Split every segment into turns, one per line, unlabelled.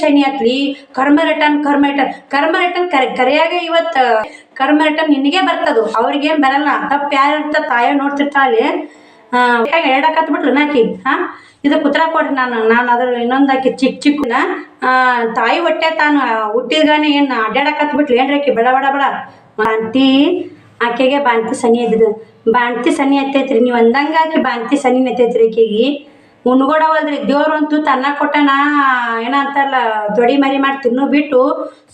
ಶನಿ ಆತ್ಲಿ ಕರ್ಮ ರಿಟರ್ನ್ ಕರ್ಮ ರಿಟರ್ನ್ ಕರ್ಮ ರಿಟರ್ನ್ ಕರೆ, ಕರೆಯಾಗ ಇವತ್ತು ಕರ್ಮ ರಿಟರ್ನ್ ನಿನಗೆ ಬರ್ತದು. ಅವ್ರಿಗೇನು ಬರಲ್ಲ. ತಪ್ಪು ಯಾರು ಇರ್ತ ತಾಯ ನೋಡ್ತಿರ್ತಾಳೆ ಹೇಳಕತ್ ಬಿಟ್ಲು ನಾಕಿ, ಹಾ? ಇದು ಕುತ್ರ ಕೊಡ್ರಿ ನಾನು ನಾನು ಅದ್ರ ಇನ್ನೊಂದು ಆಕಿ ಚಿಕ್ಕ ಚಿಕ್ಕನ ತಾಯಿ ಹೊಟ್ಟೆ ತಾನು ಹುಟ್ಟಿದ್ಗಾನೆ ಏನು ಅಡ್ಡಾಡಕತ್ ಬಿಟ್ಲು ಏನ್ರಿ ಆಕಿ? ಬೇಡ ಬೇಡ ಬೇಡ. ಬಾಂತಿ, ಆಕೆಗೆ ಬಾಂತಿ ಸನಿ ಇದ್ದಿದ್ದು ಬಾಂತಿ ಸನಿ ಹತ್ತೈತ್ರಿ ನೀವು ಅಂದಂಗೆ ಆಕಿ ಬಾಂತಿ ಸನಿ ಹತ್ತೈತ್ರಿ ಆಕೆಗೆ. ಉಣ್ಗೊಡವಲ್ರಿ ಅಂತೂ ತನ್ನ ಕೊಟ್ಟಣ ಏನ ಅಂತಾರಲ್ಲ ದೊಡಿ ಮರಿ ಮಾಡಿ ತಿನ್ನು ಬಿಟ್ಟು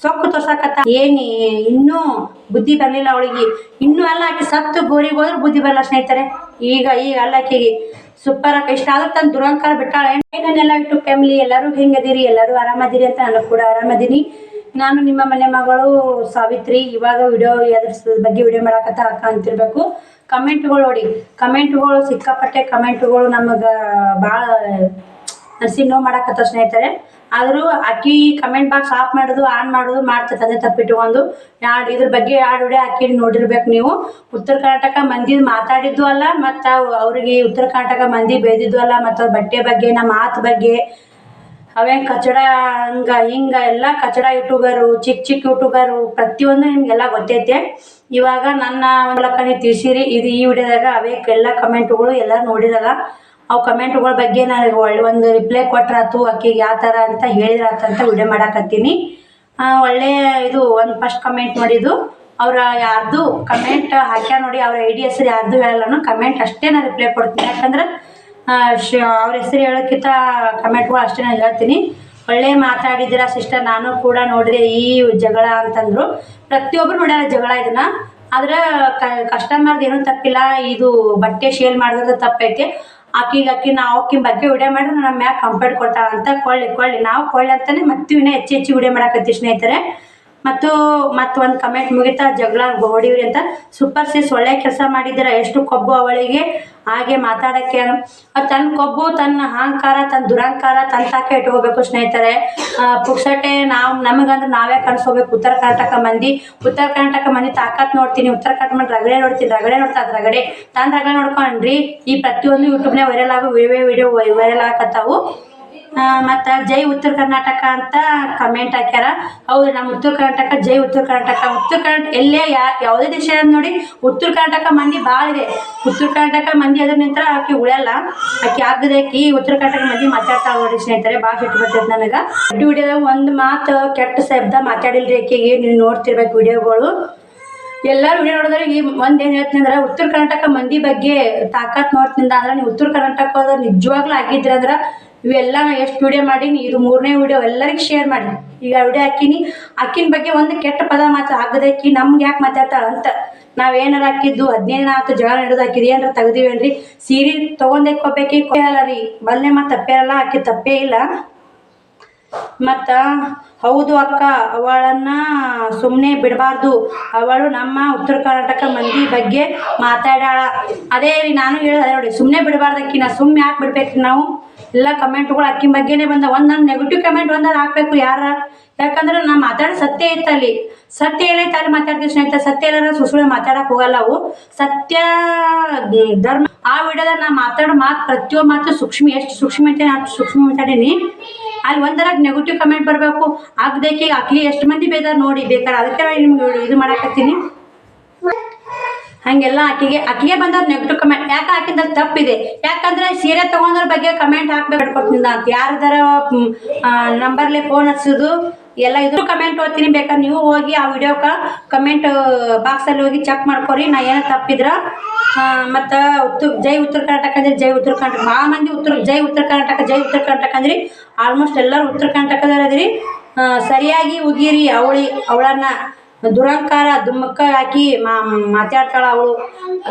ಸೊಕ್ಕು ತೋರ್ಸಾಕತ್ತ. ಏನಿ, ಇನ್ನೂ ಬುದ್ಧಿ ಬರಲಿಲ್ಲ ಅವಳಿಗೆ. ಇನ್ನೂ ಅಲ್ಲ ಆಕಿ ಸತ್ತು ಗೋರಿಗೆ ಹೋದ್ರೆ ಬುದ್ಧಿ ಬರಲ್ಲ ಸ್ನೇಹಿತರೆ. ಈಗ ಈಗ ಅಲ್ಲ ಆಕೆಗೆ. ಸೂಪರ್ ಆಕ. ಇಷ್ಟ ಆದ್ರೆ ತನ್ನ ದುರಂಕಾರ ಬಿಟ್ಟಾಳೆ. ನನ್ನೆಲ್ಲ ಯೂಟ್ಯೂಬ್ ಫ್ಯಾಮಿಲಿ ಎಲ್ಲರೂ ಹೆಂಗದಿರಿ ಎಲ್ಲರೂ ಆರಾಮದಿರಿ ಅಂತ ನಾನು ಕೂಡ ಆರಾಮದೀನಿ. ನಾನು ನಿಮ್ಮ ಮನೆ ಮಗಳು ಸಾವಿತ್ರಿ. ಇವಾಗ ವಿಡಿಯೋ ಅದ್ರ ಬಗ್ಗೆ ವಿಡಿಯೋ ಮಾಡಕತ್ತ ಅಕ್ಕ ಅಂತಿರ್ಬೇಕು. ಕಮೆಂಟ್ಗಳು ನೋಡಿ. ಕಮೆಂಟ್ಗಳು ಸಿಕ್ಕಾಪಟ್ಟೆ ಕಮೆಂಟ್ಗಳು ನಮಗೆ ಭಾಳ ಹಸಿ ನೋವು ಮಾಡಕತ್ತ ಸ್ನೇಹಿತರೆ. ಆದರೂ ಅಕ್ಕಿ ಕಮೆಂಟ್ ಬಾಕ್ಸ್ ಆಫ್ ಮಾಡೋದು ಆನ್ ಮಾಡೋದು ಮಾಡ್ತದೆ ತಂದೆ ತಪ್ಪಿಟ್ಕೊಂಡು ಯಾರು ಇದ್ರ ಬಗ್ಗೆ ಯಾರು ವಿಡಿಯೋ ಅಕ್ಕಿ ನೋಡಿರ್ಬೇಕು ನೀವು. ಉತ್ತರ ಕರ್ನಾಟಕ ಮಂದಿ ಮಾತಾಡಿದ್ದು ಅಲ್ಲ, ಮತ್ತು ಅವ್ರಿಗೆ ಉತ್ತರ ಕರ್ನಾಟಕ ಮಂದಿ ಬೆಳೆದಿದ್ದು ಅಲ್ಲ, ಮತ್ತು ಅವ್ರ ಬಟ್ಟೆ ಬಗ್ಗೆ, ನಮ್ಮ ಮಾತು ಬಗ್ಗೆ ಅವೇನು ಕಚಡ ಹಂಗ, ಹಿಂಗ ಎಲ್ಲ ಕಚಡ ಯೂಟ್ಯೂಬರು ಚಿಕ್ಕ ಚಿಕ್ಕ ಯೂಟ್ಯೂಬರು ಪ್ರತಿಯೊಂದು ನಿಮಗೆಲ್ಲ ಗೊತ್ತೈತೆ. ಇವಾಗ ನನ್ನ ಮೂಲಕ ನೀವು ತಿಳಿಸಿರಿ, ಇದು ಈ ವಿಡಿಯೋದಾಗ ಅವೇ ಎಲ್ಲ ಕಮೆಂಟ್ಗಳು ಎಲ್ಲ ನೋಡಿರಲ್ಲ. ಅವು ಕಮೆಂಟ್ಗಳ ಬಗ್ಗೆ ನಾನು ಒಳ್ಳೆ ಒಂದು ರಿಪ್ಲೈ ಕೊಟ್ರಾತು, ಆಕೆಗೆ ಯಾವ ಥರ ಅಂತ ಹೇಳಿದ್ರಾತು ಅಂತ ವಿಡಿಯೋ ಮಾಡಾಕತ್ತೀನಿ. ಒಳ್ಳೆ ಇದು ಒಂದು ಫಸ್ಟ್ ಕಮೆಂಟ್ ನೋಡಿದ್ದು. ಅವ್ರ ಯಾರ್ದು ಕಮೆಂಟ್ ಹಾಕ್ಯಾ ನೋಡಿ, ಅವ್ರ ಐ ಡಿ ಹೆಸರು ಯಾರ್ದು ಹೇಳಲ್ಲ ಕಮೆಂಟ್ ಅಷ್ಟೇ ನಾನು ರಿಪ್ಲೈ ಕೊಡ್ತೀನಿ. ಯಾಕಂದ್ರೆ ಅವ್ರ ಹೆಸರು ಹೇಳೋಕ್ಕಿಂತ ಕಮೆಂಟ್ಗಳು ಅಷ್ಟೇ ನಾನು ಹೇಳ್ತೀನಿ. ಒಳ್ಳೆ ಮಾತಾಡಿದ್ದೀರಾ ಸಿಸ್ಟರ್ ನಾನು ಕೂಡ ನೋಡಿದೆ ಈ ಜಗಳ ಅಂತಂದ್ರು. ಪ್ರತಿಯೊಬ್ಬರು ನೋಡ್ಯಾರ ಜಗಳ ಇದನ್ನ. ಆದ್ರೆ ಕಸ್ಟಮರ್ದು ಏನೂ ತಪ್ಪಿಲ್ಲ. ಇದು ಬಟ್ಟೆ ಶೇಲ್ ಮಾಡಿದ್ರೆ ತಪ್ಪೈತೆ. ಆಕಿಗೆ ಆಕಿ, ನಾವು ಆಕಿನ ಬಗ್ಗೆ ವಿಡಿಯೋ ಮಾಡಿದ್ರೆ ನಮ್ಮ ಮ್ಯಾಗ ಕಂಪ್ಲೇಂಟ್ ಕೊಡ್ತಾಳ ಅಂತ. ಕೊಳ್ಳಿ ಕೊಳ್ಳಿ, ನಾವು ಕೊಳ್ಳಿ ಅಂತಲೇ ಮತ್ತೆ ಹೆಚ್ಚು ಹೆಚ್ಚು ವಿಡಿಯೋ ಮಾಡಕತ್ತೀವಿ ಸ್ನೇಹಿತರೆ. ಮತ್ತು ಮತ್ತೊಂದು ಕಮೆಂಟ್ ಮುಗಿತಾ, ಜಗಳ ಹೊಡಿವ್ರಿ ಅಂತ ಸೂಪರ್ ಸಿಸ್ ಒಳ್ಳೆ ಕೆಲಸ ಮಾಡಿದಿರ ಎಷ್ಟು ಕೊಬ್ಬು ಅವಳಿಗೆ? ಹಾಗೆ ಮಾತಾಡಕ್ಕೆ ತನ್ನ ಕೊಬ್ಬು ತನ್ನ ಅಹಂಕಾರ ತನ್ನ ದುರಹಂಕಾರ ತನ್ನ ತಾಕೆ ಇಟ್ಕೋಬೇಕು ಸ್ನೇಹಿತರೆ. ಪುಕ್ಸಟೆ ನಾವು, ನಮಗಂದ್ರೆ ನಾವೇ ಕನ್ಸ್ಕೋಬೇಕು ಉತ್ತರ ಕರ್ನಾಟಕ ಮಂದಿ, ಉತ್ತರ ಕರ್ನಾಟಕ ಮಂದಿ ತಾಕತ್ ನೋಡ್ತೀನಿ. ಉತ್ತರ ಕರ್ನಾಟಕ ಮಂದಿ ರಗಡೆ ನೋಡ್ತೀನಿ ರಗಡೆ ನೋಡ್ತಾ ರಗಡೆ. ತಾನು ರಗಡೆ ನೋಡ್ಕೊಂಡ್ರಿ, ಈ ಪ್ರತಿಯೊಂದು ಯೂಟ್ಯೂಬ್ನಾಗ ವೈರಲ್ ಆಗೋ, ವಿಡಿಯೋ ವೈರಲ್ ಆಗಕತ್ತಾವು. ಮತ್ತು ಜೈ ಉತ್ತರ ಕರ್ನಾಟಕ ಅಂತ ಕಮೆಂಟ್ ಹಾಕ್ಯಾರ. ಹೌದು ನಮ್ಮ ಉತ್ತರ ಕರ್ನಾಟಕ, ಜೈ ಉತ್ತರ ಕರ್ನಾಟಕ. ಉತ್ತರ ಕರ್ನಾಟಕ ಎಲ್ಲೇ ಯಾ ಯಾವುದೇ ದೇಶ ನೋಡಿ, ಉತ್ತರ ಕರ್ನಾಟಕ ಮಂದಿ ಭಾಳ ಇದೆ. ಉತ್ತರ ಕರ್ನಾಟಕ ಮಂದಿ ಅದ್ರ ನಿಂತರ ಆಕೆ ಉಳಿಯಲ್ಲ. ಆಕೆ ಆಕಿ ಉತ್ತರ ಕರ್ನಾಟಕ ಮಂದಿ ಮಾತಾಡ್ತಾ ನೋಡಿ ಸ್ನೇಹಿತರೆ ಭಾಳ ಕೆಟ್ಟ ಬರ್ತೈತೆ ನನಗೆ. ವಿಡಿಯೋದಾಗ ಒಂದು ಮಾತು ಕೆಟ್ಟ ಶಬ್ದ ಮಾತಾಡಿಲ್ರಿ ಆಕೆಗೆ ನೀವು ನೋಡ್ತಿರ್ಬೇಕು ವಿಡಿಯೋಗಳು ಎಲ್ಲರೂ ವಿಡಿಯೋ ನೋಡಿದ್ರೆ ಈ ಒಂದು ಏನು ಹೇಳ್ತೀನಿ ಅಂದ್ರೆ, ಉತ್ತರ ಕರ್ನಾಟಕ ಮಂದಿ ಬಗ್ಗೆ ತಾಕತ್ ನೋಡ್ತಿಂದ ಅಂದ್ರೆ, ನೀವು ಉತ್ತರ ಕರ್ನಾಟಕದ ನಿಜವಾಗ್ಲೂ ಆಗಿದ್ರೆ ಅಂದ್ರೆ ಇವೆಲ್ಲ ನಾ ಎಷ್ಟು ವಿಡಿಯೋ ಮಾಡೀನಿ ಇದು ಮೂರನೇ ವಿಡಿಯೋ ಎಲ್ಲರಿಗೂ ಶೇರ್ ಮಾಡಿ. ಈಗ ವಿಡಿಯೋ ಹಾಕಿನಿ ಅಕ್ಕಿನ ಬಗ್ಗೆ ಒಂದು ಕೆಟ್ಟ ಪದ ಮಾತು ಆಗದಕ್ಕಿ ನಮ್ಗೆ ಯಾಕೆ ಮಾತಾಡ್ತಾಳ ಅಂತ. ನಾವೇನಾರ ಹಾಕಿದ್ದು, ಹದಿನೈದು ಆತು ಜಗಳ ನಡೆದು ಹಾಕಿದ್ದು ಏನಾರ ತೆಗ್ದಿವೇನ್ರಿ? ಸೀರೆ ತೊಗೊಂಡು ಎಕ್ಕೋಬೇಕಿ ಅಲ್ಲ ರೀ. ಮತ್ತು ತಪ್ಪೇ ಅಲ್ಲ ಆಕಿ ತಪ್ಪೇ ಇಲ್ಲ. ಮತ್ತು ಹೌದು ಅಕ್ಕ, ಅವಳನ್ನು ಸುಮ್ಮನೆ ಬಿಡಬಾರ್ದು. ಅವಳು ನಮ್ಮ ಉತ್ತರ ಕರ್ನಾಟಕ ಮಂದಿ ಬಗ್ಗೆ ಮಾತಾಡ್ಯಾಳ. ಅದೇ ರೀ, ನಾನು ಹೇಳಿದೆ ನೋಡಿ ಸುಮ್ಮನೆ ಬಿಡಬಾರ್ದು ಅಕ್ಕಿನ ಸುಮ್ಮನೆ ಯಾಕೆ ಬಿಡ್ಬೇಕು ನಾವು? ಎಲ್ಲ ಕಮೆಂಟ್ಗಳು ಅಕ್ಕಿ ಬಗ್ಗೆನೇ ಬಂದ ಒಂದೊಂದು ನೆಗೆಟಿವ್ ಕಮೆಂಟ್ ಒಂದಾರು ಹಾಕ್ಬೇಕು ಯಾರ? ಯಾಕಂದ್ರೆ ನಾನು ಮಾತಾಡೋ ಸತ್ಯ ಐತಲ್ಲಿ ಸತ್ಯ ಏನೈತೆ ಅಲ್ಲಿ ಮಾತಾಡ್ತೀವಿ ಸ್ನೇಹಿತ, ಸತ್ಯ ಏನಾರ ಸುಸುಳೆ ಮಾತಾಡಕ್ಕೆ ಹೋಗಲ್ಲ ಅವು. ಸತ್ಯ, ಧರ್ಮ. ಆ ವಿಡಿಯೋದಾಗ ನಾ ಮಾತಾಡೋ ಮಾತು ಪ್ರತಿಯೊಂದು ಮಾತು ಸೂಕ್ಷ್ಮ, ಎಷ್ಟು ಸೂಕ್ಷ್ಮ ಅಂತ ಅಷ್ಟು ಸೂಕ್ಷ್ಮ ಮಾತಾಡೀನಿ. ಅಲ್ಲಿ ಒಂದರ ನೆಗೆಟಿವ್ ಕಮೆಂಟ್ ಬರಬೇಕು. ಆಗದಕ್ಕೆ ಅಕ್ಕಿ ಎಷ್ಟು ಮಂದಿ ಬೇದಾರ ನೋಡಿ ಬೇಕಾದ್ರೆ ಅದಕ್ಕೆ ನಾನು ನಿಮ್ಗೆ ಇದು ಮಾಡಾಕತ್ತೀನಿ. ಹಾಗೆಲ್ಲ ಆಕಿಗೆ ಆಕಿಗೆ ಬಂದವ್ರು ನೆಗೆಟಿವ್ ಕಮೆಂಟ್ ಯಾಕೆ ಹಾಕಿದ್ರೆ ತಪ್ಪಿದೆ? ಯಾಕಂದ್ರೆ ಸೀರೆ ತಗೊಂಡ್ರ ಬಗ್ಗೆ ಕಮೆಂಟ್ ಹಾಕ್ಬೇಕು ಕೊಡ್ತೀನಿ ಅಂತ ಯಾರ್ದಾರ ನಂಬರ್ಲೆ ಫೋನ್ ಹಚ್ಚೋದು, ಎಲ್ಲ ಇದ್ರು ಕಮೆಂಟ್ ಓದ್ತೀನಿ. ಬೇಕಾದ್ರೆ ನೀವು ಹೋಗಿ ಆ ವಿಡಿಯೋಕ ಕಮೆಂಟ್ ಬಾಕ್ಸಲ್ಲಿ ಹೋಗಿ ಚೆಕ್ ಮಾಡ್ಕೊರಿ. ನಾ ಏನೋ ತಪ್ಪಿದ್ರ ಮತ್ತು ಉತ್ತರ, ಜೈ ಉತ್ತರ ಕರ್ನಾಟಕ ಅಂದ್ರೆ, ಜೈ ಉತ್ತರ ಕರ್ನಾಟಕ. ಭಾಳ ಮಂದಿ ಉತ್ತರ, ಜೈ ಉತ್ತರ ಕರ್ನಾಟಕ, ಜೈ ಉತ್ತರ ಕರ್ನಾಟಕ ಅಂದ್ರಿ. ಆಲ್ಮೋಸ್ಟ್ ಎಲ್ಲರೂ ಉತ್ತರ ಕರ್ನಾಟಕದವ್ರು ಅದ್ರಿ. ಸರಿಯಾಗಿ ಉಗಿರಿ ಅವಳಿ, ಅವಳನ್ನ. ದುರಂಕಾರ ದುಮ್ಮಕ್ಕ ಹಾಕಿ ಮಾತಾಡ್ತಾಳ ಅವಳು.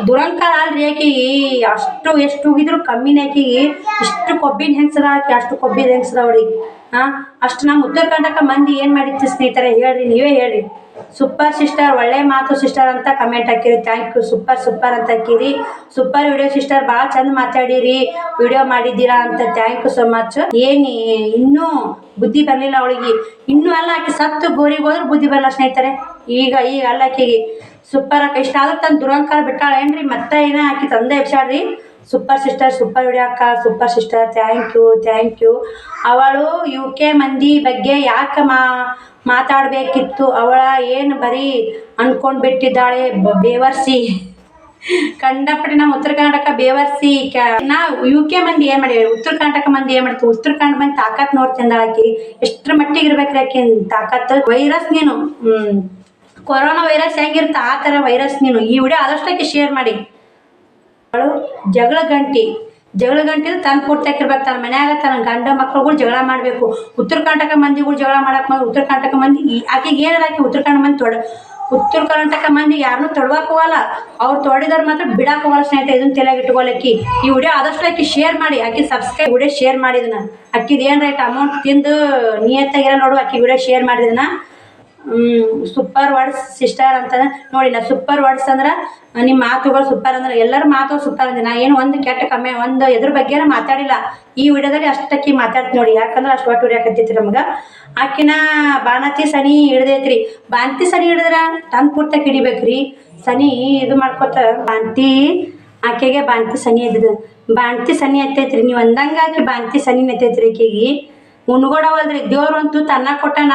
ದುರಂಕಾರ ಅಲ್ರಿ ಆಕಿಗೆ ಅಷ್ಟು ಎಷ್ಟು ಹೋಗಿದ್ರು ಕಮ್ಮಿನೇ ಆಕಿಗೆ ಇಷ್ಟು ಕೊಬ್ಬಿನ ಹೆಂಗ್ಸದ ಹಾಕಿ ಅಷ್ಟು ಕೊಬ್ಬಿನ ಹೆಂಗ್ಸದ ಅವಳಿಗೆ. ಹಾಂ ಅಷ್ಟು ನಮ್ಮ ಉತ್ತರ ಕರ್ನಾಟಕ ಮಂದಿ ಏನು ಮಾಡಿತ್ತು ಸ್ನೇಹಿತರೆ, ಹೇಳ್ರಿ, ನೀವೇ ಹೇಳ್ರಿ. ಸೂಪರ್ ಸಿಸ್ಟರ್ ಒಳ್ಳೆ ಮಾತು ಸಿಸ್ಟರ್ ಅಂತ ಕಮೆಂಟ್ ಹಾಕಿರಿ. ಥ್ಯಾಂಕ್ ಯು ಸೂಪರ್ ಸೂಪರ್ ಅಂತ ಹಾಕಿರಿ. ಸೂಪರ್ ವಿಡಿಯೋ ಸಿಸ್ಟರ್ ಭಾಳ ಚಂದ ಮಾತಾಡಿರಿ. ವಿಡಿಯೋ ಮಾಡಿದ್ದೀರಾ ಅಂತ ಥ್ಯಾಂಕ್ ಯು ಸೊ ಮಚ್ ಏನಿ, ಇನ್ನೂ ಬುದ್ಧಿ ಬರಲಿಲ್ಲ ಅವಳಿಗೆ. ಇನ್ನೂ ಅಲ್ಲ ಆಕೆ, ಸತ್ತು ಗೋರಿಗೆ ಹೋದ್ರೆ ಬುದ್ಧಿ ಬರಲ್ಲ ಸ್ನೇಹಿತರೆ. ಈಗ ಈಗ ಅಲ್ಲ ಆಕೆಗೆ. ಸೂಪರ್ ಅಕ್ಕ, ಇಷ್ಟ ಆದ್ರೆ ತನ್ನ ದುರಂಕಾರ ಬಿಟ್ಟಾಳ ಏನ್ರಿ? ಮತ್ತೆ ಏನ ಆಕಿ ತಂದೆ ಎಬ್ಸಾಡ್ರಿ? ಸೂಪರ್ ಸಿಸ್ಟರ್ ಸೂಪರ್ ವಿಡಿಯೋ ಅಕ್ಕ super sister thank you thank you ಅವಳು ಯು ಕೆ ಮಂದಿ ಬಗ್ಗೆ ಯಾಕೆ ಮಾ, ಮಾತಾಡಬೇಕಿತ್ತು? ಅವಳ ಏನು ಬರೀ ಅನ್ಕೊಂಡು ಬಿಟ್ಟಿದ್ದಾಳೆ? ಬೇವರ್ಸಿ. ಕಂಡಪಟ್ಟೆ ನಮ್ಮ ಉತ್ತರ ಕರ್ನಾಟಕ ಬೇವರ್ಸಿ ನಾ ಯು ಕೆ ಮಂದಿ ಏನ್ ಮಾಡಿ ಉತ್ತರ ಕರ್ನಾಟಕ ಮಂದಿ ಏನ್ ಮಾಡ್ತೀವಿ? ಉತ್ತರ ಕನ್ನಡ ಮಂದಿ ತಾಕತ್ ನೋಡ್ತಿಂದ ಆಕಿ. ಎಷ್ಟ್ರ ಮಟ್ಟಿಗೆ ಇರ್ಬೇಕ್ರಿ ಆಕಿ? ತಾಕತ್? ವೈರಸ್ ನೀನು. ಹ್ಮ್. ಕೊರೋನಾ ವೈರಸ್ ಹೆಂಗಿರುತ್ತೆ ಆ ಥರ ವೈರಸ್ ನೀನು ಈ ವಿಡಿಯೋ ಆದಷ್ಟಕ್ಕೆ ಶೇರ್ ಮಾಡಿ. ಜಗಳ ಗಂಟಿ ಜಗಳ ಗಂಟಿ ತನ್ನ ಕೊಡ್ತಾಕಿರ್ಬೇಕು, ತನ್ನ ಮನ್ಯಾಗ ತನ್ನ ಗಂಡ ಮಕ್ಳುಗಳು ಜಗಳ ಮಾಡಬೇಕು. ಉತ್ತರ ಕರ್ನಾಟಕ ಮಂದಿಗಳು ಜಗಳ ಮಾಡಕ್ಕೆ ಬಂದು ಉತ್ತರ ಕರ್ನಾಟಕ ಮಂದಿ ಆಕೆಗೆ ಏನಾರ ಆಕೆ ಉತ್ತರ ಕನ್ನಡ ಮಂದಿ ತೊಡ, ಉತ್ತರ ಕರ್ನಾಟಕ ಮಂದಿ ಯಾರನ್ನೂ ತೊಡವಾಕ್ ಹೋಗಲ್ಲ. ಅವ್ರು ತೊಡಿದವ್ರು ಮಾತ್ರ ಬಿಡಾಕ್ ಹೋಗಲ್ಲ ಸ್ನೇಹಿತರೆ, ಇದನ್ನ ಇಟ್ಕೊಳಕ್ಕಿ. ಈ ವಿಡಿಯೋ ಆದಷ್ಟು ಆಕೆ ಶೇರ್ ಮಾಡಿ. ಆಕೆ ಸಬ್ಸ್ಕ್ರೈಬ್ ವಿಡಿಯೋ ಶೇರ್ ಮಾಡಿದನ ಅಕ್ಕಿದ ಏನು ರೈಟ್ ಅಮೌಂಟ್ ತಿಂದು ನಿಯತ್ತಾಗಿರೋ ನೋಡು, ಆಕೆ ವಿಡಿಯೋ ಶೇರ್ ಮಾಡಿದನ ಸೂಪರ್ ವರ್ಡ್ಸ್ ಸಿಸ್ಟರ್ ಅಂತ ನೋಡಿ ನಾ ಸೂಪರ್ ವರ್ಡ್ಸ್ ಅಂದ್ರೆ ನಿಮ್ಮ ಮಾತುಗಳು ಸೂಪರ್ ಅಂದ್ರೆ, ಎಲ್ಲರ ಮಾತುಗಳು ಸೂಪರ್ ಅಂದ್ರೆ ನಾ ಏನು ಒಂದು ಕೆಟ್ಟ ಕಮ್ಮಿ ಒಂದು ಎದ್ರ ಬಗ್ಗೆ ಮಾತಾಡಿಲ್ಲ. ಈ ವಿಡಿಯೋದಲ್ಲಿ ಅಷ್ಟಕ್ಕಿ ಮಾತಾಡ್ತೀನಿ ನೋಡಿ, ಯಾಕಂದ್ರೆ ಅಷ್ಟು ಒಟ್ಟು ಉರಿಯಾಕತ್ತೈತಿ ನಮ್ಗೆ. ಆಕಿನ ಬಾಣತಿ ಸನಿ ಹಿಡ್ದೈತ್ರಿ. ಬಾಂತಿ ಸನಿ ಹಿಡಿದ್ರ ತನ್ ಪೂರ್ತ ಹಿಡಿಬೇಕ್ರಿ. ಸನಿ ಇದು ಮಾಡ್ಕೊತ ಬಾಂತಿ ಆಕೆಗೆ ಬಾಂತಿ ಸನಿ ಎದ್ದ ಬಾಂತಿ ಸನಿ ಎತ್ತೈತ್ರಿ ನೀವು ಅಂದಂಗ ಆಕಿ ಬಾಂತಿ ಸನಿ ಎತ್ತೈತ್ರಿ ಆಕೆಗೆ. ಉಣ್ಗೊಡವಲ್ರಿ ದೇವ್ರಂತೂ ತನ್ನ ಕೊಟ್ಟನ,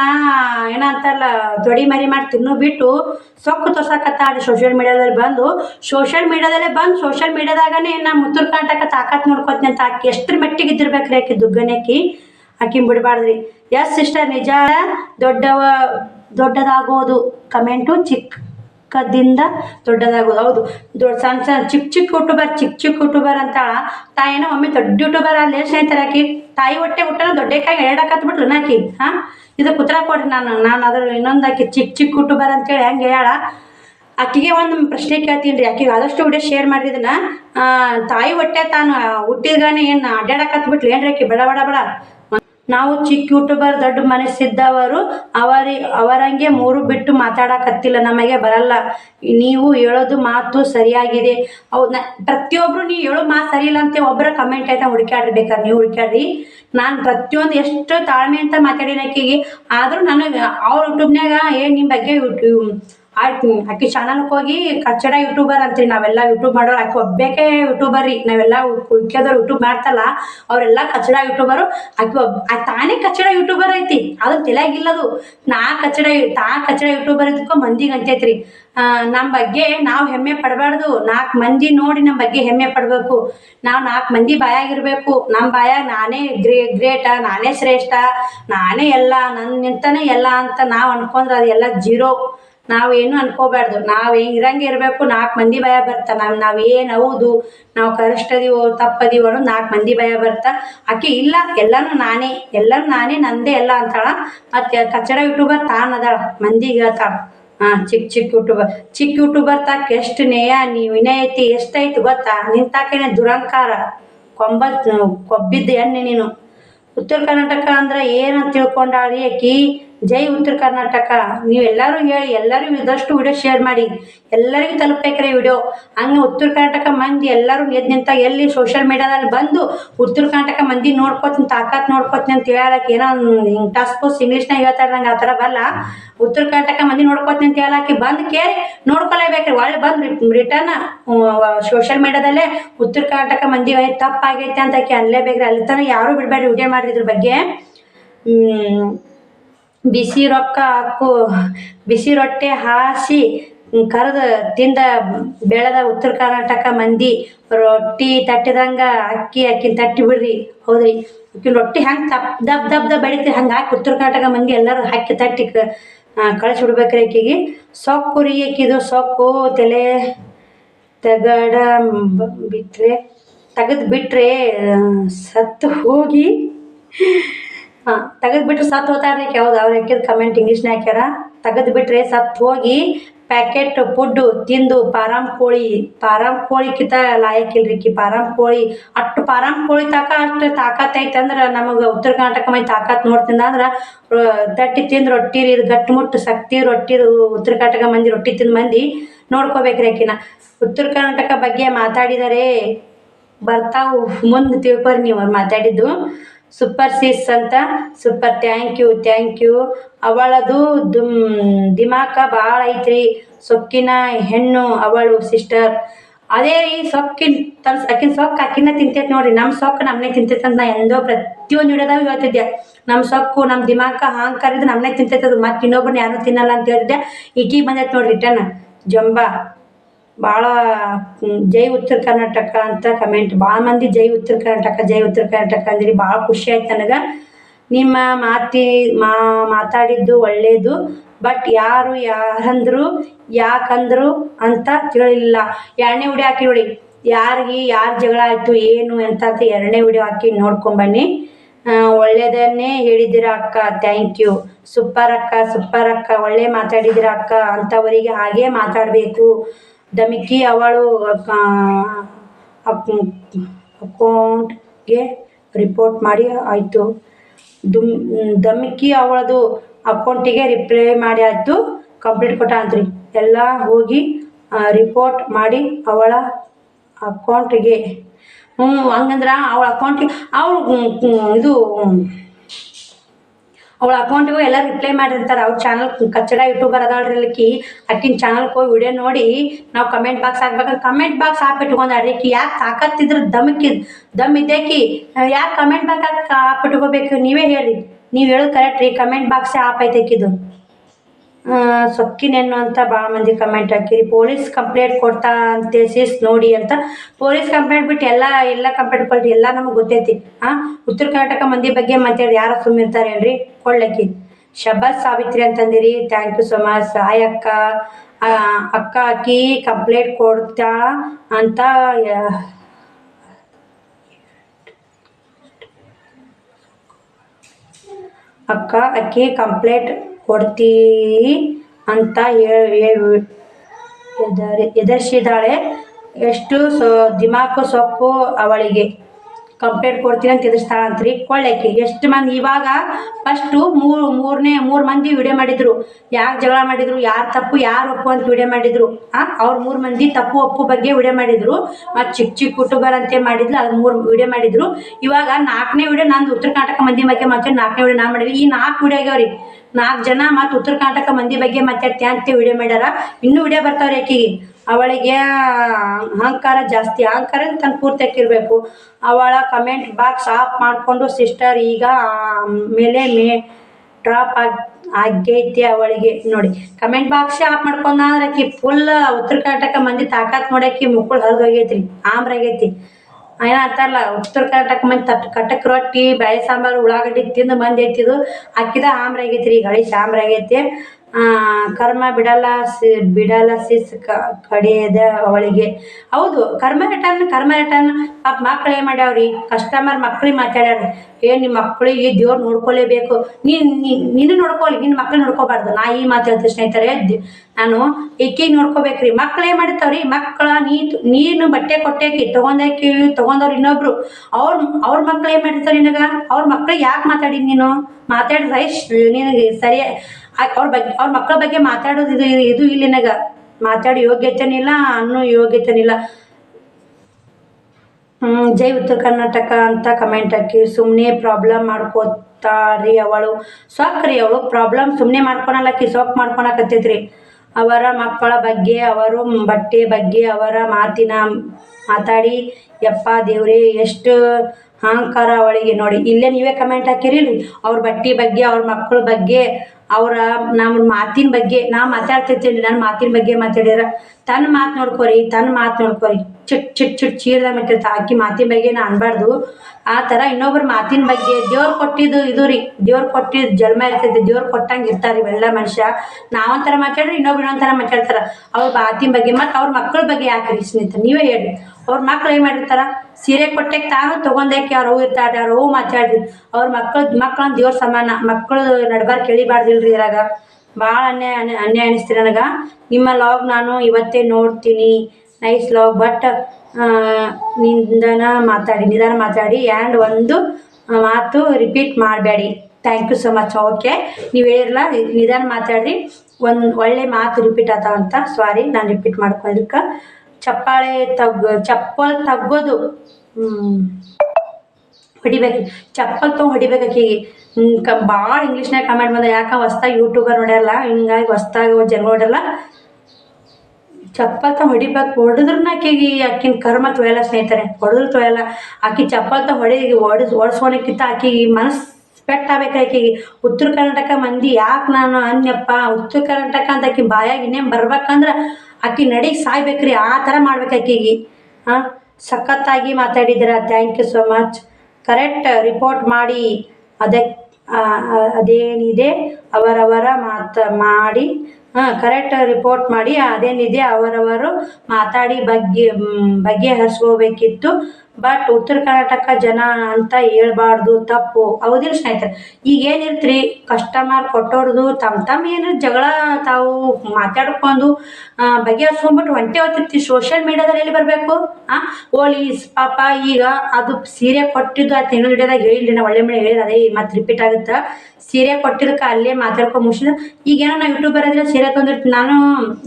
ಏನ ಅಂತಾರಲ್ಲ ದೊಡಿ ಮರಿ ಮಾಡಿ ತಿನ್ನು ಬಿಟ್ಟು ಸೊಕ್ಕು ತೋರ್ಸಕತ್ತಾಳ ಸೋಷಿಯಲ್ ಮೀಡಿಯಾದಲ್ಲಿ ಬಂದು. ಸೋಷಿಯಲ್ ಮೀಡಿಯಾದಲ್ಲೇ ಬಂದು ಸೋಷಿಯಲ್ ಮೀಡಿಯಾದಾಗನೇ ನಾ ಮುತ್ತೂರ್ ಕಂಡಕ್ಕೆ ತಾಕತ್ ನೋಡ್ಕೊತೀನಿ ಅಂತ ಆಕೆ ಎಷ್ಟ್ರ ಮಟ್ಟಿಗೆ ಇದ್ದಿರ್ಬೇಕ್ರಿ ಆಕಿ ದುಗ್ಗನಕ್ಕಿ ಆಕಿನ್ ಬಿಡಬಾರ್ದ್ರಿ. ಎಸ್ ಸಿಸ್ಟರ್ ನಿಜ, ದೊಡ್ಡವ, ದೊಡ್ಡದಾಗೋದು. ಕಮೆಂಟು ಚಿಕ್ಕದಿಂದ ದೊಡ್ಡದಾಗೋದು ಹೌದು, ದೊಡ್ಡ ಸಣ್ಣ ಸಣ್ಣ ಚಿಕ್ಕ ಚಿಕ್ಕ ಯೂಟ್ಯೂಬರ್ ಚಿಕ್ಕ ಚಿಕ್ಕ ಯೂಟ್ಯೂಬರ್ ಅಂತಾಳ, ತಾಯಿನ ಒಮ್ಮೆ ದೊಡ್ಡ ಯೂಟ್ಯೂಬರ್ ಅಲ್ಲಿ ಸ್ನೇಹಿತರ ಆಕಿ? ತಾಯಿ ಹೊಟ್ಟೆ ಹುಟ್ಟನ ದೊಡ್ಡಕಾಯಿ ಎರಡಕ್ಕೆ ಬಿಟ್ಲು ನಾಕಿ ಹಾಂ? ಇದಕ್ಕೆ ಕುತ್ರ ಕೊಡ್ರಿ ನಾನು ನಾನು ಅದ್ರ ಇನ್ನೊಂದು ಆಕಿ ಚಿಕ್ಕ ಚಿಕ್ಕ ಯೂಟ್ಯೂಬರ್ ಅಂತೇಳಿ ಹೆಂಗೆ ಹೇಳ ಆಕಿಗೆ ಒಂದು ಪ್ರಶ್ನೆ ಕೇಳ್ತೀನಿ ರೀ, ಆಕಿಗೆ ಆದಷ್ಟು ವಿಡಿಯೋ ಶೇರ್ ಮಾಡಿದನ ತಾಯಿ ಹೊಟ್ಟೆ ತಾನು ಹುಟ್ಟಿದ್ಗಾನೆ ಏನು ಅಡ್ಡಾಡಕತ್ ಬಿಟ್ಲು ಏನ್ರಿ ಆಕಿ? ಬಡ ಬಡ ಬಡ. ನಾವು ಚಿಕ್ಕ ಯೂಟ್ಯೂಬರ್ ದೊಡ್ಡ ಮನಸ್ಸಿದ್ದವರು ಅವರಿ, ಅವರಂಗೆ ಮೂರು ಬಿಟ್ಟು ಮಾತಾಡಕತ್ತಿಲ್ಲ ನಮಗೆ ಬರಲ್ಲ. ನೀವು ಹೇಳೋದು ಮಾತು ಸರಿಯಾಗಿದೆ. ಹೌದು ನ ಪ್ರತಿಯೊಬ್ಬರು ನೀವು ಹೇಳೋ ಮಾತು ಸರಿ ಇಲ್ಲ ಅಂತ ಒಬ್ಬರ ಕಮೆಂಟ್ ಆಯ್ತಾ ಹುಡುಕ್ಯಾಡ್ರಿ ಬೇಕಾದ್ರೆ, ನೀವು ಹುಡುಕ್ಯಾಡ್ರಿ. ನಾನು ಪ್ರತಿಯೊಂದು ಎಷ್ಟು ತಾಳ್ಮೆ ಅಂತ ಮಾತಾಡಿನಕ್ಕಿಗೆ ಆದರೂ ನನಗೆ ಅವ್ರ ಯೂಟ್ಯೂಬ್ನಾಗ ಏನು ನಿಮ್ಮ ಬಗ್ಗೆ ಆಯ್ತು, ಆಕಿ ಚಾನಲ್ಗೆ ಹೋಗಿ ಕಚ್ಚಡ ಯೂಟ್ಯೂಬರ್ ಅಂತೀರಿ, ನಾವೆಲ್ಲ ಯೂಟ್ಯೂಬ್ ಮಾಡೋರು, ಆಕೆ ಒಬ್ಬೇಕೆ ಯೂಟ್ಯೂಬರ್ ರೀ, ನಾವೆಲ್ಲ ಉಳ್ಕ್ಯದವ್ರು ಯೂಟ್ಯೂಬ್ ಮಾಡ್ತಲ್ಲ, ಅವರೆಲ್ಲ ಕಚ್ಚಡ ಯೂಟ್ಯೂಬರು ಆಕೆ ಒಬ್ಬ ಆ ತಾನೇ ಕಚ್ಚಡ ಯೂಟ್ಯೂಬರ್ ಐತಿ ಅದು ತಲೆಯಾಗಿಲ್ಲದು ನಾ ಕಚ್ಚಡ, ತಾ ಕಚ್ಚಡ ಯೂಟ್ಯೂಬರ್ ಇದಕ್ಕೂ ಮಂದಿಗೆ ಅಂತೈತ್ರಿ. ನಮ್ಮ ಬಗ್ಗೆ ನಾವು ಹೆಮ್ಮೆ ಪಡಬಾರ್ದು ನಾಲ್ಕು ಮಂದಿ ನೋಡಿ ನಮ್ಮ ಬಗ್ಗೆ ಹೆಮ್ಮೆ ಪಡಬೇಕು. ನಾವು ನಾಲ್ಕು ಮಂದಿ ಬಾಯಾಗಿರಬೇಕು ನಮ್ಮ ಬಾಯಾಗ ನಾನೇ ಗ್ರೇ, ಗ್ರೇಟ, ನಾನೇ ಶ್ರೇಷ್ಠ, ನಾನೇ ಎಲ್ಲ ನನ್ನ ನಿಂತನೇ ಎಲ್ಲ ಅಂತ ನಾವು ಅನ್ಕೊಂಡ್ರೆ ಅದೆಲ್ಲ ಜೀರೋ. ನಾವೇನು ಅನ್ಕೋಬಾರ್ದು. ನಾವು ಇರಂಗೆ ಇರಬೇಕು, ನಾಲ್ಕು ಮಂದಿ ಭಯ ಬರ್ತಾ. ನಾವು ನಾವು ಏನು ಹೌದು, ನಾವು ಕರೆಷ್ಟದೀವೋ ತಪ್ಪದಿವೋ ಅನ್ನೋದು ನಾಲ್ಕು ಮಂದಿ ಭಯ ಬರ್ತಾ. ಆಕೆ ಇಲ್ಲ, ಎಲ್ಲಾನು ನಾನೇ, ಎಲ್ಲನೂ ನಾನೇ, ನಂದೇ ಎಲ್ಲ ಅಂತಾಳ. ಮತ್ತು ಕಚ್ಚಡ ಯೂಟ್ಯೂಬರ್ ತಾನದಾಳ ಮಂದಿಗೆ ಹೇಳ್ತಾಳ. ಹಾಂ ಚಿಕ್ಕ ಚಿಕ್ಕ ಯೂಟ್ಯೂಬರ್. ಚಿಕ್ಕ ಯೂಟ್ಯೂಬರ್ ತಾಕ ಎಷ್ಟು ನೇಯ ನೀ ವಿನಯತಿ ಎಷ್ಟೈತಿ ಗೊತ್ತಾ? ನಿಂತಾಕೇನೆ ದುರಂಕಾರ. ಕೊಂಬ ಕೊಬ್ಬಿದ್ದ ಎಣ್ಣೆ ನೀನು. ಉತ್ತರ ಕರ್ನಾಟಕ ಅಂದ್ರೆ ಏನಂತ ತಿಳ್ಕೊಂಡಾಳಿ ಆಕಿ? ಜೈ ಉತ್ತರ ಕರ್ನಾಟಕ. ನೀವೆಲ್ಲರೂ ಹೇಳಿ ಎಲ್ಲರೂ ಇದಷ್ಟು ವಿಡಿಯೋ ಶೇರ್ ಮಾಡಿ. ಎಲ್ಲರಿಗೂ ತಲುಪಬೇಕ್ರಿ ವಿಡಿಯೋ ಹಂಗೆ ಉತ್ತರ ಕರ್ನಾಟಕ ಮಂದಿ ಎಲ್ಲರೂ ಎದ್ದು ನಿಂತ ಎಲ್ಲಿ ಸೋಷಿಯಲ್ ಮೀಡಿಯಾದಲ್ಲಿ ಬಂದು ಉತ್ತರ ಕರ್ನಾಟಕ ಮಂದಿ ನೋಡ್ಕೋತೀನಿ, ತಾಕತ್ ನೋಡ್ಕೋತೀನಿ ಅಂತ ಹೇಳಕ್ಕೆ ಏನೋ ಹಿಂಗೆ ಟಾಸ್ಕ್ ಫೋರ್ಸ್ ಇಂಗ್ಲೀಷ್ನಾಗ ಹೇಳ್ತಾರೆ ನಂಗೆ ಆ ಥರ ಬರಲ್ಲ ಉತ್ತರ ಕರ್ನಾಟಕ ಮಂದಿ ನೋಡ್ಕೋತೀನಿ ಅಂತ ಹೇಳಕ್ಕೆ ಬಂದು ಕೇಳಿ ನೋಡ್ಕೊಲೇಬೇಕ್ರಿ. ಒಳ್ಳೆ ಬಂದು ರಿಟರ್ನ್ ಸೋಷಿಯಲ್ ಮೀಡಿಯಾದಲ್ಲೇ ಉತ್ತರ ಕರ್ನಾಟಕ ಮಂದಿ ತಪ್ಪಾಗೈತೆ ಅಂತ ಅನ್ಲೇಬೇಕ್ರಿ. ಅಲ್ಲಿ ತನಕ ಯಾರೂ ಬಿಡಬೇಡ್ರಿ ವಿಡಿಯೋ ಮಾಡಿದ್ರ ಬಗ್ಗೆ. ಬಿಸಿ ರೊಕ್ಕ ಹಾಕು, ಬಿಸಿ ರೊಟ್ಟೆ ಹಾಸಿ, ಕರೆದು ತಿಂದ ಬೆಳೆದ ಉತ್ತರ ಕರ್ನಾಟಕ ಮಂದಿ ರೊಟ್ಟಿ ತಟ್ಟಿದಂಗ ಅಕ್ಕಿ, ಅಕ್ಕಿನ ತಟ್ಟಿ ಬಿಡ್ರಿ. ಹೌದ್ರಿ. ಅಕ್ಕಿ ರೊಟ್ಟಿ ಹಂಗ ತಪ್, ದಬ್ ದಬ್ ದಬ್ ಬೆಳಿತೀರಿ. ಹಂಗೆ ಹಾಕಿ ಉತ್ತರ ಕರ್ನಾಟಕ ಮಂದಿ ಎಲ್ಲರೂ ಹಾಕಿ ತಟ್ಟಿ ಕಳಿಸಿ ಬಿಡ್ಬೇಕ್ರಿ ಅಕ್ಕಿಗೆ. ಸೊಕ್ಕು ರೀ ಅಕ್ಕಿದು ಸೊಕ್ಕು ತಲೆ ತಗಡ ಬಿಟ್ಟರೆ ತೆಗೆದು ಬಿಟ್ಟರೆ ಸತ್ತು ಹೋಗಿ ಹಾಂ ತೆಗೆದು ಬಿಟ್ರೆ ಸತ್ತು ಹೋಗ್ತಾರೆ ಯಾವ್ದು ಅವ್ರು ಹಾಕಿದ ಕಮೆಂಟ್ ಇಂಗ್ಲೀಷ್ನ ಹಾಕ್ಯಾರ. ತೆಗೆದು ಬಿಟ್ರೆ ಸತ್ತು ಹೋಗಿ ಪ್ಯಾಕೆಟ್ ಫುಡ್ಡು ತಿಂದು ಪಾರಾಮ್ ಕೋಳಿ ಪಾರಾಮ್ ಕೋಳಿಕಿತ ಲಾಯಕ್ಕಿಲ್ರಿ ಕಿ ಪಾರಾಮ್ ಕೋಳಿ. ಅಷ್ಟು ಪಾರಾಮ್ ಕೋಳಿ ತಾಕ ಅಷ್ಟು ತಾಕತ್ ಐತೆ ಅಂದ್ರೆ ನಮಗೆ ಉತ್ತರ ಕರ್ನಾಟಕ ಮೈ ತಾಕತ್ ನೋಡ್ತಿಂದ ಅಂದ್ರೆ ತಟ್ಟಿ ತಿಂದು ರೊಟ್ಟಿ ಇದು ಗಟ್ಟಿಮುಟ್ಟು ಶಕ್ತಿ ರೊಟ್ಟಿ ಉತ್ತರ ಕರ್ನಾಟಕ ಮಂದಿ ರೊಟ್ಟಿ ತಿಂದ ಮಂದಿ ನೋಡ್ಕೋಬೇಕ್ರಿ ಆಕಿನ. ಉತ್ತರ ಕರ್ನಾಟಕ ಬಗ್ಗೆ ಮಾತಾಡಿದರೆ ಬರ್ತಾವು ಮುಂದೆ ತಿಳ್ಕೊರಿ ನೀವು ಅವ್ರು ಮಾತಾಡಿದ್ದು. ಸೂಪರ್ ಸೀಸ್ ಅಂತ super thank you thank you ಅವಳದು ದುಮ್, ದಿಮಾಕ ಭಾಳ ಐತ್ರಿ. ಸೊಕ್ಕಿನ ಹೆಣ್ಣು ಅವಳು ಸಿಸ್ಟರ್ ಅದೇ ಈ ಸೊಕ್ಕಿನ, ತನ್ಸ್ ಆಕಿನ ಸೊಕ್ಕು ಅಕ್ಕಿನ ತಿಂತೈತೆ ನೋಡ್ರಿ. ನಮ್ಮ ಸೊಕ್ಕು ನಮ್ಮನೆ ತಿಂತೈತೆ ಅಂತ ನಾ ಎಂದೋ ಪ್ರತಿಯೊಂದು ಹಿಡಿದಾಗ ಹೇಳ್ತಿದ್ದೆ. ನಮ್ಮ ಸೊಕ್ಕು ನಮ್ಮ ದಿಮಾಕ ಹಾಂಗ್ ಕರಿದು ನಮ್ಮನೆ ತಿಂತೈತೆ ಅದು. ಮತ್ತೆ ಇನ್ನೊಬ್ರನ್ನ ಯಾರು ತಿನ್ನಲ್ಲ ಅಂತ ಹೇಳಿದ್ದೆ ಈಕಿಗೆ ಬಂದೈತೆ ನೋಡ್ರಿ ರಿಟರ್ನ್ ಜಂಬ. ಭಾಳ ಜೈ ಉತ್ತರ ಕರ್ನಾಟಕ ಅಂತ ಕಮೆಂಟ್ ಭಾಳ ಮಂದಿ ಜೈ ಉತ್ತರ ಕರ್ನಾಟಕ, ಜೈ ಉತ್ತರ ಕರ್ನಾಟಕ ಅಂದಿರಿ. ಭಾಳ ಖುಷಿ ಆಯ್ತು ನನಗೆ. ನಿಮ್ಮ ಮಾತಿ, ಮಾ, ಮಾತಾಡಿದ್ದು ಒಳ್ಳೆಯದು ಬಟ್ ಯಾರು ಯಾರಂದ್ರು, ಯಾಕಂದ್ರು ಅಂತ ತಿಳಿಲಿಲ್ಲ. ಎರಡನೇ ವಿಡಿಯೋ ಹಾಕಿ ನೋಡಿ. ಯಾರಿಗೆ ಯಾರು ಜಗಳ ಆಯಿತು, ಏನು ಅಂತ ಎರಡನೇ ವಿಡಿಯೋ ಹಾಕಿ ನೋಡ್ಕೊಂಬನ್ನಿ ಒಳ್ಳೆಯದನ್ನೇ ಹೇಳಿದ್ದೀರಾ ಅಕ್ಕ. ಥ್ಯಾಂಕ್ ಯು ಸೂಪರ್ ಅಕ್ಕ ಸೂಪರ್ ಅಕ್ಕ. ಒಳ್ಳೆ ಮಾತಾಡಿದಿರ ಅಕ್ಕ. ಅಂಥವರಿಗೆ ಹಾಗೇ ಮಾತಾಡಬೇಕು. ದಮಿಕಿ ಅವಳು ಅಕೌಂಟ್ಗೆ ರಿಪೋರ್ಟ್ ಮಾಡಿ ಆಯಿತು. ದುಮ್ ದಮಿಕಿ ಅವಳದು ಅಕೌಂಟಿಗೆ ರಿಪ್ಲೈ ಮಾಡಿ ಆಯಿತು. ಕಂಪ್ಲೀಟ್ ಕೊಟ್ಟ ಅಂತ್ರಿ ಎಲ್ಲ ಹೋಗಿ ರಿಪೋರ್ಟ್ ಮಾಡಿ ಅವಳ ಅಕೌಂಟಿಗೆ. ಹ್ಞೂ ಹಂಗಂದ್ರೆ ಅವಳ ಅಕೌಂಟಿಗೆ ಅವಳು ಇದು ಅವಳ ಅಕೌಂಟಿಗೂ ಎಲ್ಲ ರಿಪ್ಲೈ ಮಾಡಿರ್ತಾರೆ. ಅವ್ರ ಚಾನಲ್ ಕಚ್ಚಡ ಯೂಟ್ಯೂಬರ್ ಅದಾಳ್ರಿ ಅಲ್ಲಿಕಿ ಆಕಿನ ಚಾನಲ್ಗೆ ಹೋಗಿ ವಿಡಿಯೋ ನೋಡಿ, ನಾವು ಕಮೆಂಟ್ ಬಾಕ್ಸ್ ಹಾಕ್ಬೇಕಾದ್ರೆ ಕಮೆಂಟ್ ಬಾಕ್ಸ್ ಹಾಕ್ಬಿಟ್ಕೊಂಡಾಡ್ರಿ ಕಿ ಯಾಕೆ ತಾಕತ್ತಿದ್ರು ದಮಕ್ಕಿ ದಮ್ ಇದ್ದೇಕಿ ಯಾಕೆ ಕಮೆಂಟ್ ಬಾಕ್ಸ್ ಹಾಕಿ, ಹಾಕ್ಬಿಟ್ಕೋಬೇಕು? ನೀವೇ ಹೇಳಿ ನೀವು ಹೇಳೋದು ಕರೆಕ್ಟ್ ರೀ. ಕಮೆಂಟ್ ಬಾಕ್ಸೇ ಆಪ್ ಐತೆಕಿದು ಸೊಕ್ಕಿನೆನ್ನು ಅಂತ ಭಾಳ ಮಂದಿ ಕಮೆಂಟ್ ಹಾಕಿರಿ. ಪೊಲೀಸ್ ಕಂಪ್ಲೇಂಟ್ ಕೊಡ್ತಾ ಅಂತ ಸೀಸ್ ನೋಡಿ ಅಂತ. ಪೊಲೀಸ್ ಕಂಪ್ಲೇಂಟ್ ಬಿಟ್ಟು ಎಲ್ಲ ಎಲ್ಲ ಕಂಪ್ಲೇಂಟ್ ಕೊಡ್ರಿ ಎಲ್ಲ ನಮಗೆ ಗೊತ್ತೈತಿ. ಹಾಂ ಉತ್ತರ ಕರ್ನಾಟಕ ಮಂದಿ ಬಗ್ಗೆ ಮಾತಾಡಿ ಯಾರು ಸುಮ್ಮಿರ್ತಾರೆ ಹೇಳ್ರಿ ಕೊಳ್ಳಕ್ಕಿ. ಶಬಾಸ್ Savitri ಅಂತಂದಿರಿ. Thank you so much hi ಅಕ್ಕ. ಅಕ್ಕ ಹಾಕಿ ಕಂಪ್ಲೇಂಟ್ ಕೊಡ್ತಾ ಅಂತ ಅಕ್ಕ ಅಕ್ಕಿ ಕಂಪ್ಲೇಂಟ್ ಕೊಡ್ತೀ ಅಂತ ಎದರ್ಸಿದಾಳೆ. ಎಷ್ಟು ಸೊ, ದಿಮಾಕು ಸೊಪ್ಪು ಅವಳಿಗೆ. ಕಂಪ್ಲೇಂಟ್ ಕೊಡ್ತೀನಿ ಅಂತ ಎದುರಿಸ್ತಾಳಂತ್ರಿ. ಅಂತ್ರಿ ಕೊಳ್ಳೆಕಿ ಎಷ್ಟು ಮಂದಿ, ಇವಾಗ ಫಸ್ಟು ಮೂರು ಮೂರನೇ, ಮೂರು ಮಂದಿ ವಿಡಿಯೋ ಮಾಡಿದ್ರು. ಯಾಕೆ ಜಗಳ ಮಾಡಿದ್ರು, ಯಾರು ತಪ್ಪು, ಯಾರು ಒಪ್ಪು ಅಂತ ವಿಡಿಯೋ ಮಾಡಿದ್ರು. ಹಾಂ ಅವ್ರು ಮೂರು ಮಂದಿ ತಪ್ಪು, ಒಪ್ಪು ಬಗ್ಗೆ ವಿಡಿಯೋ ಮಾಡಿದ್ರು. ಮತ್ತು ಚಿಕ್ಕ ಚಿಕ್ಕ ಯೂಟ್ಯೂಬರ್ ಅಂತ ಮಾಡಿದ್ಲು ಅದು ಮೂರು ವಿಡಿಯೋ ಮಾಡಿದ್ರು. ಇವಾಗ ನಾಲ್ಕನೇ ವಿಡಿಯೋ ನಂದು ಉತ್ತರ ಕರ್ನಾಟಕ ಮಂದಿ ಬಗ್ಗೆ ಮತ್ತೆ ನಾಲ್ಕನೇ ವಿಡಿಯೋ ನಾನು ಮಾಡಿದ್ವಿ. ಈ ನಾಲ್ಕು ವಿಡಿಯೋ ಆಗ್ಯಾವ್ರಿ. ನಾಲ್ಕು ಜನ ಮತ್ತು ಉತ್ತರ ಕರ್ನಾಟಕ ಮಂದಿ ಬಗ್ಗೆ ಮಾತಾಡ್ತೀಯ ಅಂತ ವಿಡಿಯೋ ಮಾಡ್ಯಾರ. ಇನ್ನೂ ವಿಡಿಯೋ ಬರ್ತಾವ್ರಿ ಆಕಿಗೆ ಅವಳಿಗೆ ಅಹಂಕಾರ ಜಾಸ್ತಿ. ಅಹಂಕಾರ ತನ್ನ ಪೂರ್ತಿ ಹಾಕಿರ್ಬೇಕು ಅವಳ ಕಮೆಂಟ್ ಬಾಕ್ಸ್ ಆಫ್ ಮಾಡಿಕೊಂಡು ಸಿಸ್ಟರ್ ಈಗ ಮೇಲೆ ಮೇ ಡ್ರಾಪ್ ಆಗಿ, ಆಗೈತಿ ಅವಳಿಗೆ. ನೋಡಿ ಕಮೆಂಟ್ ಬಾಕ್ಸ್ ಆಫ್ ಮಾಡ್ಕೊಂಡ ಅಂದ್ರೆ ಆಕಿ ಫುಲ್ ಉತ್ತರ ಕರ್ನಾಟಕ ಮಂದಿ ತಾಕತ್ ನೋಡಾಕಿ ಮುಕ್ಕಳು ಹರಿದೋಗೈತ್ರಿ ಆಮ್ರಾಗೈತಿ ಏನೋ ಅಂತಾರಲ್ಲ ಉತ್ತರ ಕರ್ನಾಟಕ ಮಂದಿ ತಟ್ ಕಟಕ್ ರೊಟ್ಟಿ ಬೇಳೆ ಸಾಂಬಾರು ಉಳ್ಳಾಗಡ್ಡಿ ತಿಂದು ಮಂದಿ ಐತಿದು ಅಕ್ಕಿದ ಆಮ್ರ ಆಗೈತಿ ರೀ ಗಳಿ ಸಾಂಬ್ರ ಆಗೈತಿ. ಆ, ಕರ್ಮ ಬಿಡಲ್ಲ, ಸಿ, ಬಿಡಲ್ಲ ಸಿಸ್ ಕಡೆಯದ ಅವಳಿಗೆ. ಹೌದು, ಕರ್ಮ ರಿಟರ್ನ್ ಕರ್ಮ ರಿಟರ್ನ್ ಪಾಪ ಮಕ್ಳು ಏನು ಮಾಡ್ಯಾವ್ರಿ? ಕಸ್ಟಮರ್ ಮಕ್ಳಿಗೆ ಮಾತಾಡ್ಯಾರ. ಏ ನಿಮ್ಮ ಮಕ್ಕಳಿಗೆ ದೇವ್ರು ನೋಡ್ಕೊಲೇಬೇಕು. ನೀನು ನೀನು ನೋಡ್ಕೊಲಿ ನಿನ್ನ ಮಕ್ಳು ನೋಡ್ಕೋಬಾರ್ದು. ನಾ ಈ ಮಾತು ಹೇಳ್ತೀನಿ ಸ್ನೇಹಿತರೆ ನಾನು ಈಕಿಗೆ ನೋಡ್ಕೋಬೇಕ್ರಿ. ಮಕ್ಳು ಏನು ಮಾಡಿರ್ತಾವ್ರಿ ಮಕ್ಕಳ ನೀ ನೀನು ಬಟ್ಟೆ ಕೊಟ್ಟೇಕಿ, ತೊಗೊಂಡಾಕಿ, ತೊಗೊಂಡವ್ರು ಇನ್ನೊಬ್ರು. ಅವ್ರ ಅವ್ರ ಮಕ್ಳು ಏನು ಮಾಡಿರ್ತಾರೆ ನಿನಗೆ? ಅವ್ರ ಮಕ್ಳಿಗೆ ಯಾಕೆ ಮಾತಾಡಿ ನೀನು? ಮಾತಾಡಿದ್ರೆ ನಿನಗೆ ಸರಿ ಅವ್ರ ಬಗ್ಗೆ ಅವ್ರ ಮಕ್ಕಳ ಬಗ್ಗೆ ಮಾತಾಡೋದು ಇದು ಇದು ಇಲ್ಲ ಮಾತಾಡೋ ಯೋಗ್ಯತೆನಿಲ್ಲ, ಅನ್ನೋ ಯೋಗ್ಯತೆನಿಲ್ಲ. ಜೈ ಉತ್ತರ ಕರ್ನಾಟಕ ಅಂತ ಕಮೆಂಟ್ ಹಾಕಿ ಸುಮ್ಮನೆ ಪ್ರಾಬ್ಲಮ್ ಮಾಡ್ಕೋತಾರಿ ಅವಳು. ಸೊಕ್ರಿ ಅವಳು ಪ್ರಾಬ್ಲಮ್ ಸುಮ್ಮನೆ ಮಾಡ್ಕೊಳಲ್ಲಕಿ ಸೊಕ್ ಮಾಡ್ಕೊಳಕತ್ತೈತ್ರಿ. ಅವರ ಮಕ್ಕಳ ಬಗ್ಗೆ, ಅವರು ಬಟ್ಟೆ ಬಗ್ಗೆ, ಅವರ ಮಾತಿನ ಮಾತಾಡಿ, ಯಪ್ಪ ದೇವ್ರಿ, ಎಷ್ಟು ಅಹಂಕಾರ ಅವಳಿಗೆ ನೋಡಿ. ಇಲ್ಲೇ ನೀವೇ ಕಮೆಂಟ್ ಹಾಕಿರಿ ಅವ್ರ ಬಟ್ಟೆ ಬಗ್ಗೆ, ಅವ್ರ ಮಕ್ಕಳ ಬಗ್ಗೆ ಅವರ ನಮ್ಮ ಮಾತಿನ ಬಗ್ಗೆ ನಾ ಮಾತಾಡ್ತಿರ್ತೀನಿ ನನ್ನ ಮಾತಿನ ಬಗ್ಗೆ ಮಾತಾಡ್ಯಾರ ತನ್ನ ಮಾತು ನೋಡ್ಕೊರಿ ತನ್ನ ಮಾತು ನೋಡ್ಕೊರಿ. ಚಿಟ್ ಚಿಟ್ ಚಿಟ್ ಚೀರ್ದ ಮಾತಾಡ್ತಾ ಆಕಿ ಮಾತಿನ ಬಗ್ಗೆ ಅನ್ಬಾರ್ದು. ಆ ಥರ ಇನ್ನೊಬ್ರ ಮಾತಿನ ಬಗ್ಗೆ ದೇವ್ರು ಕೊಟ್ಟಿದ್ದು ಇದು ರೀ. ದೇವ್ರು ಕೊಟ್ಟಿದ್ದು ಜನ್ಮ ಇರ್ತೈತಿ, ದೇವ್ರು ಕೊಟ್ಟಂಗೆ ಇರ್ತಾರೆ ಇವೆಲ್ಲ ಮನುಷ್ಯ. ನಾವೊಂಥರ ಮಾತಾಡ್ರಿ ಇನ್ನೊಬ್ರು ಇನ್ನೊಂಥರ ಮಾತಾಡ್ತಾರ. ಅವ್ರ ಮಾತಿನ ಬಗ್ಗೆ ಮತ್ತು ಅವ್ರ ಮಕ್ಕಳ ಬಗ್ಗೆ ಯಾಕೆ ರೀ ಸ್ನೇಹಿತ? ನೀವೇ ಹೇಳಿ ಅವ್ರ ಮಕ್ಳು ಏನು ಮಾಡಿರ್ತಾರ? ಸೀರೆ ಕೊಟ್ಟಕ್ಕೆ ತಾನು ತೊಗೊಂಡಕ್ಕೆ ಅವ್ರು ಅವು ಇರ್ತಾರೆ ಅವ್ರು ಅವು ಮಾತಾಡ್ರಿ. ಅವ್ರ ಮಕ್ಕಳು ಮಕ್ಕಳನ್ನ ದೇವ್ರ ಸಮಾನ. ಮಕ್ಕಳು ನಡ್ಬಾರ್ ಕೇಳಿಬಾರ್ದಿಲ್ರಿ ಇದ್ರಾಗ. ಭಾಳ ಅನ್ಯಾಯ ಅನ್ಯಾಯ ಅನಿಸ್ತೀರಿ ನನಗೆ? ನಿಮ್ಮ ಲಾಗ್ ನಾನು ಇವತ್ತೇ ನೋಡ್ತೀನಿ. ನೈಸ್ ಲಾಗ್ ಬಟ್ ನಿಂದನ ಮಾತಾಡಿ, ನಿಧಾನ ಮಾತಾಡಿ ಆ್ಯಂಡ್ ಒಂದು ಮಾತು ರಿಪೀಟ್ ಮಾಡಬೇಡಿ. Thank you so much okay ನೀವು ಹೇಳಿರಲ್ಲ ನಿಧಾನ ಮಾತಾಡ್ರಿ. ಒಂದು ಒಳ್ಳೆ ಮಾತು ರಿಪೀಟ್ ಆತಾವಂತ ಸಾರಿ ನಾನು ರಿಪೀಟ್ ಮಾಡ್ಕೊಂಡಿದ್ದಕ್ಕೆ ಚಪ್ಪಾಳೆ ತಗ್ ಚಪ್ಪಲ್ ತಗ್ಗೋದು. ಹೊಡಿಬೇಕು. ಚಪ್ಪಲ್ ತೊಗೊಂಡು ಹೊಡಿಬೇಕು ಕ ಭಾಳ ಇಂಗ್ಲೀಷ್ನಾಗ ಕಮೆಂಟ್ ಬಂದ, ಯಾಕೆ ಹೊಸ್ದಾಗಿ ಯೂಟ್ಯೂಬರ್ ನೋಡ್ಯಾರಲ್ಲ, ಹಿಂಗಾಗಿ ಹೊಸ್ದಾಗಿ ಜನ ನೋಡ್ಯಾರಲ್ಲ. ಚಪ್ಪಲ್ ತ ಹೊಡಿಬೇಕು ಹೊಡೆದ್ರನ್ನ ಆಕೆಗೆ ಆಕಿನ ಕರ್ಮ ತೊಯಲ್ಲ ಸ್ನೇಹಿತರೆ, ಹೊಡೆದ್ರು ತೊಯಲ್ಲ ಆಕೆ ಚಪ್ಪಲ್ ತ ಹೊಡಿ ಹೊಡೆಸ್ ಹೊಡ್ಸ್ಕೊಳಕ್ಕಿಂತ ಆಕೆಗೆ ಮನಸ್ಸು ಪೆಟ್ಟ ಆಗ್ಬೇಕು ಆಕೆಗೆ. ಉತ್ತರ ಕರ್ನಾಟಕ ಮಂದಿ ಯಾಕೆ ನಾನು ಅನ್ಯಪ್ಪ? ಉತ್ತರ ಕರ್ನಾಟಕ ಅಂತ ಆಕೆ ಬಾಯಾಗ ಇನ್ನೇನು ಬರ್ಬೇಕಂದ್ರೆ ಆಕೆ ನಡಿಗೆ ಸಾಯ್ಬೇಕ್ರಿ, ಆ ಥರ ಮಾಡ್ಬೇಕು ಆಕೆಗೆ. ಹಾಂ, ಸಖತ್ತಾಗಿ ಮಾತಾಡಿದ್ದೀರ thank you so much correct report ಮಾಡಿ ಅದಕ್ಕೆ ಅದೇನಿದೆ, ಅವರವರ ಮಾತ, ಮಾಡಿ ಕರೆಕ್ಟ್ ರಿಪೋರ್ಟ್ ಮಾಡಿ, ಅದೇನಿದೆ, ಅವರವರು ಮಾತಾಡಿ ಬಗ್ಗೆ ಬಗೆಹರಿಸ್ಕೋಬೇಕಿತ್ತು. ಬಟ್ ಉತ್ತರ ಕರ್ನಾಟಕ ಜನ ಅಂತ ಹೇಳ್ಬಾರ್ದು, ತಪ್ಪು. ಹೌದಿಲ್ಲ ಸ್ನೇಹಿತರೆ? ಈಗ ಏನಿರ್ತ್ರಿ? ಕಸ್ಟಮರ್ ಕೊಟ್ಟೋರ್ದು ತಮ್ಮ ತಮ್ಮ ಏನು ಜಗಳ ತಾವು ಮಾತಾಡ್ಕೊಂಡು ಬಗೆಹರಿಸ್ಕೊಂಡ್ಬಿಟ್ಟು ಒಂಟೆ ಹೋಗ್ತಿರ್ತಿ ಸೋಷಿಯಲ್ ಮೀಡಿಯಾದಲ್ಲಿ ಎಲ್ಲಿ ಬರಬೇಕು? ಹಾಂ ಓಲಿ, ಪಾಪ ಈಗ ಅದು ಸೀರೆ ಕೊಟ್ಟಿದ್ದು ಆ ತಿಂಗಳು ಹಿಡಿಯೋದಾಗ ಹೇಳಿಲ್ಲ, ನಾ ಒಳ್ಳೆ ಮೇಲೆ ಹೇಳಿದ ಅದೇ ಮತ್ತೆ ರಿಪೀಟ್ ಆಗುತ್ತೆ. ಸೀರೆ ಕೊಟ್ಟಿದ್ದಕ್ಕೆ ಅಲ್ಲೇ ಮಾತಾಡ್ಕೊಂಡು ಮುಗಿಸಿದ. ಈಗೇನೋ ನಾವು ಯೂಟ್ಯೂಬರ್ ಅದ್ರೆ ಸೀರೆ ತೊಂದಿರ್ತೀನಿ ನಾನು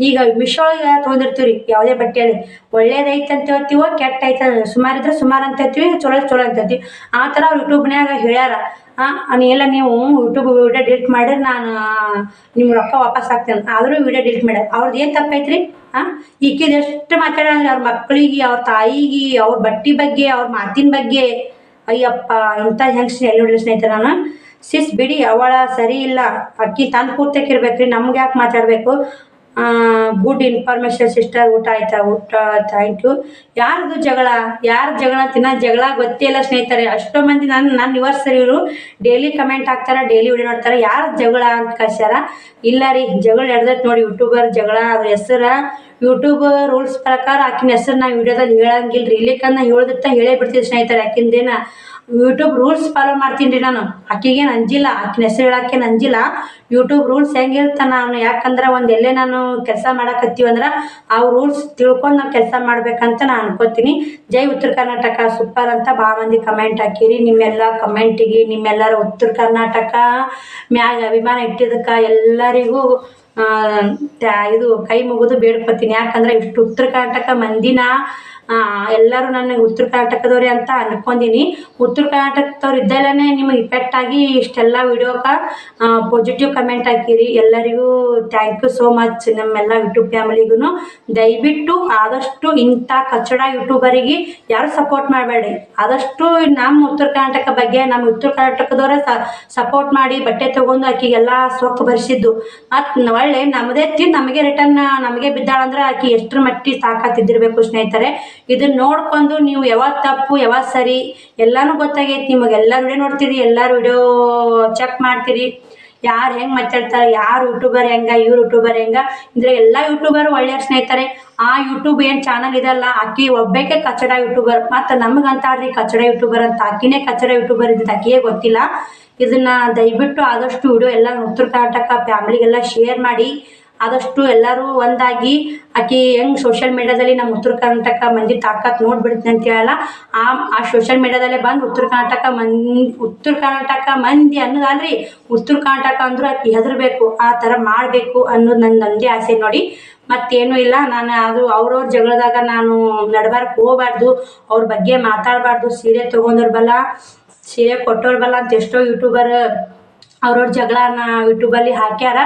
ಈಗ ಮಿಶೋ ತೊಗೊಂಡಿರ್ತೀವಿ ರೀ ಯಾವುದೇ ಬಟ್ಟೆಯಲ್ಲಿ. ಒಳ್ಳೇದೈತೆ ಅಂತ ಹೇಳ್ತೀವೋ ಕೆಟ್ಟ ಐತೆ ಸುಮಾರು ಇದ್ರೆ ಸುಮಾರು ಅಂತ ಹೇಳ್ತೀವಿ, ಚಲೋ ಚಲೋ ಆಗ್ತೈತಿ ಆ ಥರ ಅವ್ರು ಯೂಟ್ಯೂಬ್ನ್ಯಾಗ ಹೇಳ್ಯಾರ ಹಾಂ ಎಲ್ಲ ನೀವು ಯೂಟ್ಯೂಬ್ ವಿಡಿಯೋ ಡಿಲೀಟ್ ಮಾಡಿದ್ರೆ ನಾನು ನಿಮ್ಮ ರೊಕ್ಕ ವಾಪಸ್ ಹಾಕ್ತೇನೆ. ಆದರೂ ವಿಡಿಯೋ ಡಿಲೀಟ್ ಮಾಡ್ಯಾರ. ಅವ್ರದ್ದು ಏನು ತಪ್ಪೈತ್ರಿ ಹಾಂ ಈಕಿದ ಎಷ್ಟು ಮಾತಾಡ್ರಿ ಅವ್ರ ಮಕ್ಕಳಿಗೆ ಅವ್ರ ತಾಯಿಗೆ, ಅವ್ರ ಬಟ್ಟೆ ಬಗ್ಗೆ, ಅವ್ರ ಮಾತಿನ ಬಗ್ಗೆ. ಅಯ್ಯಪ್ಪ, ಇಂಥ ಹೆಂಗ್ ಎಲ್ಲಿ ನೋಡಲಿ ಸ್ನೇಹಿತರೆ ನಾನು? ಸಿಸ್ ಬಿಡಿ ಅವಳ ಸರಿ ಇಲ್ಲ. ಅಕ್ಕಿ ತಂದು ಪೂರ್ತಿ ಇರ್ಬೇಕು ರೀ ನಮ್ಗೆ ಯಾಕೆ ಮಾತಾಡಬೇಕು? ಗುಡ್ ಇನ್ಫಾರ್ಮೇಷನ್ ಸಿಸ್ಟರ್ ಊಟ ಆಯ್ತಾ? ಊಟ ಥ್ಯಾಂಕ್ ಯು ಯಾರ್ದು ಜಗಳ? ಯಾರ ಜಗಳ? ತಿನ್ನ ಜಗಳ? ಗೊತ್ತೇ ಇಲ್ಲ ಸ್ನೇಹಿತರೆ. ಅಷ್ಟೋ ಮಂದಿ ನನ್ನ ನನ್ನ ನಿವರ್ಸರಿ ಇವರು ಡೈಲಿ ಕಮೆಂಟ್ ಹಾಕ್ತಾರೆ ಡೈಲಿ ವಿಡಿಯೋ ನೋಡ್ತಾರೆ. ಯಾರು ಜಗಳ ಅಂತ ಕಳ್ಸ್ಯಾರ? ಇಲ್ಲ ರೀ, ಜಗಳ ಎಡ್ದೈತೆ ನೋಡಿ ಯೂಟ್ಯೂಬರ್ ಜಗಳ. ಅದ್ರ ಹೆಸರ ಯೂಟ್ಯೂಬ್ ರೂಲ್ಸ್ ಪ್ರಕಾರ ಆಕಿನ ಹೆಸರು ನಾವು ವಿಡಿಯೋದಲ್ಲಿ ಹೇಳಂಗಿಲ್ಲ ರೀ ನಾ ಹೇಳ್ದಿತ್ತ ಹೇಳೇ ಬಿಡ್ತೀವಿ ಸ್ನೇಹಿತರೆ. ಆಕಿಂದೇನ ಯೂಟ್ಯೂಬ್ ರೂಲ್ಸ್ ಫಾಲೋ ಮಾಡ್ತೀನಿ ರೀ ನಾನು. ಆಕೆಗೆ ಅಂಜಿಲ್ಲ ಆಕಿನ ಹೆಸರು ಹೇಳಕ್ಕೇನು ಅಂಜಿಲ್ಲ ಯೂಟ್ಯೂಬ್ ರೂಲ್ಸ್ ಹೆಂಗಿರ್ತಾನ ನಾನು ಯಾಕಂದ್ರೆ ಒಂದು ಎಲ್ಲೇ ನಾನು ಕೆಲಸ ಮಾಡಕತ್ತೀವಿ ಅಂದ್ರೆ ಆ ರೂಲ್ಸ್ ತಿಳ್ಕೊಂಡು ನಾವು ಕೆಲಸ ಮಾಡ್ಬೇಕಂತ ನಾನು ಅನ್ಕೋತೀನಿ. ಜೈ ಉತ್ತರ ಕರ್ನಾಟಕ. ಸೂಪರ್ ಅಂತ ಭಾಳ ಮಂದಿ ಕಮೆಂಟ್ ಹಾಕಿರಿ. ನಿಮ್ಮೆಲ್ಲ ಕಮೆಂಟಿಗೆ ನಿಮ್ಮೆಲ್ಲರ ಉತ್ತರ ಕರ್ನಾಟಕ ಮ್ಯಾಗ ಅಭಿಮಾನ ಇಟ್ಟಿದ್ದಕ್ಕೆ ಎಲ್ಲರಿಗೂ ಇದು ಕೈ ಮುಗಿದು ಬೇಡ್ಕೊತೀನಿ ಯಾಕಂದ್ರೆ ಇಷ್ಟು ಉತ್ತರ ಕರ್ನಾಟಕ ಮಂದಿನ ಎಲ್ಲರೂ ನನಗೆ ಉತ್ತರ ಕರ್ನಾಟಕದವ್ರೆ ಅಂತ ಅನ್ಕೊಂಡಿನಿ. ಉತ್ತರ ಕರ್ನಾಟಕದವ್ರು ಇದ್ದಲ್ಲೇ ನಿಮಗೆ ಇಫೆಕ್ಟ್ ಆಗಿ ಇಷ್ಟೆಲ್ಲ ವಿಡಿಯೋಕ್ಕೆ ಪಾಸಿಟಿವ್ ಕಮೆಂಟ್ ಹಾಕಿರಿ. ಎಲ್ಲರಿಗೂ ಥ್ಯಾಂಕ್ ಯು ಸೋ ಮಚ್ ನಮ್ಮೆಲ್ಲ ಯೂಟ್ಯೂಬ್ ಫ್ಯಾಮಿಲಿಗೂ ದಯವಿಟ್ಟು ಆದಷ್ಟು ಇಂಥ ಕಚ್ಚಡ ಯೂಟ್ಯೂಬರಿಗೆ ಯಾರು ಸಪೋರ್ಟ್ ಮಾಡಬೇಡಿ. ಆದಷ್ಟು ನಮ್ಮ ಉತ್ತರ ಕರ್ನಾಟಕ ಬಗ್ಗೆ, ನಮ್ಮ ಉತ್ತರ ಕರ್ನಾಟಕದವರೇ ಸಪೋರ್ಟ್ ಮಾಡಿ ಬಟ್ಟೆ ತೊಗೊಂಡು ಆಕಿಗೆಲ್ಲ ಸೊಕ್ಕು ಭರಿಸಿದ್ದು ಮತ್ತು ಒಳ್ಳೆ ನಮ್ಮದೇ ತಿಂದು ನಮಗೆ ರಿಟರ್ನ್ ನಮಗೆ ಬಿದ್ದಾಳಂದ್ರೆ ಆಕೆ ಎಷ್ಟರ ಮಟ್ಟಿ ಸಾಕಾತಿದ್ದಿರ್ಬೇಕು ಸ್ನೇಹಿತರೆ. ಇದನ್ನ ನೋಡ್ಕೊಂಡು ನೀವು ಯಾವಾಗ ತಪ್ಪು, ಯಾವಾಗ ಸರಿ, ಎಲ್ಲಾನು ಗೊತ್ತಾಗೈತಿ. ನಿಮಗೆ ಎಲ್ಲ ವಿಡಿಯೋ ನೋಡ್ತೀರಿ, ಎಲ್ಲ ವಿಡಿಯೋ ಚೆಕ್ ಮಾಡ್ತೀರಿ. ಯಾರು ಹೆಂಗೆ ಮಾತಾಡ್ತಾರೆ, ಯಾರು ಯೂಟ್ಯೂಬರ್ ಹೆಂಗ, ಇವ್ರು ಯೂಟ್ಯೂಬರ್ ಹೆಂಗ ಅಂದರೆ ಎಲ್ಲ ಯೂಟ್ಯೂಬರ್ ಒಳ್ಳೆಯ ಸ್ನೇಹಿತರೆ. ಆ ಯೂಟ್ಯೂಬ್ ಏನು ಚಾನಲ್ ಇದಲ್ಲ ಅಕ್ಕಿ ಒಬ್ಬೇಕೆ ಕಚಡ ಯೂಟ್ಯೂಬರ್ ಮತ್ತು ನಮಗೆ ಅಂತಾಡ್ರಿ ಕಚಡ ಯೂಟ್ಯೂಬರ್ ಅಂತ ಆಕಿನೇ ಕಚಡ ಯೂಟ್ಯೂಬರ್ ಇದ್ದಿದ್ದು ಆಕಿಯೇ ಗೊತ್ತಿಲ್ಲ. ಇದನ್ನ ದಯವಿಟ್ಟು ಆದಷ್ಟು ವಿಡಿಯೋ ಎಲ್ಲ ಉತ್ತರ ಕರ್ನಾಟಕ ಫ್ಯಾಮ್ಲಿಗೆಲ್ಲ ಶೇರ್ ಮಾಡಿ ಆದಷ್ಟು ಎಲ್ಲರೂ ಒಂದಾಗಿ ಆಕಿ ಹೆಂಗ್ ಸೋಷಿಯಲ್ ಮೀಡ್ಯಾದಲ್ಲಿ ನಮ್ಮ ಉತ್ತರ ಕರ್ನಾಟಕ ಮಂದಿ ತಾಕತ್ ನೋಡ್ಬಿಡ್ತೀನಿ ಅಂತ ಹೇಳಲ್ಲ. ಆ ಆ ಸೋಷಿಯಲ್ ಮೀಡ್ಯಾದಲ್ಲೇ ಬಂದು ಉತ್ತರ ಕರ್ನಾಟಕ ಮಂದಿ ಉತ್ತರ ಕರ್ನಾಟಕ ಮಂದಿ ಅನ್ನೋದಲ್ರಿ. ಉತ್ತರ ಕರ್ನಾಟಕ ಅಂದ್ರೆ ಆಕಿ ಹೆದರ್ಬೇಕು, ಆ ಥರ ಮಾಡಬೇಕು ಅನ್ನೋದು ನನ್ನ ನಂದೇ ಆಸೆ ನೋಡಿ. ಮತ್ತೇನು ಇಲ್ಲ, ನಾನು ಅದು ಅವ್ರವ್ರ ಜಗಳದಾಗ ನಾನು ನಡ್ಬಾರ್ಕ್ ಹೋಗ್ಬಾರ್ದು. ಅವ್ರ ಬಗ್ಗೆ ಮಾತಾಡಬಾರ್ದು, ಸೀರೆ ತಗೊಂಡಿರ್ಬಲ್ಲ ಬಲ್ಲ, ಸೀರೆ ಕೊಟ್ಟೋರ್ಬಲ್ಲ ಅಂತ ಎಷ್ಟೋ ಯೂಟ್ಯೂಬರ್ ಅವ್ರವ್ರ ಜಗಳನ ಯೂಟ್ಯೂಬಲ್ಲಿ ಹಾಕ್ಯಾರ.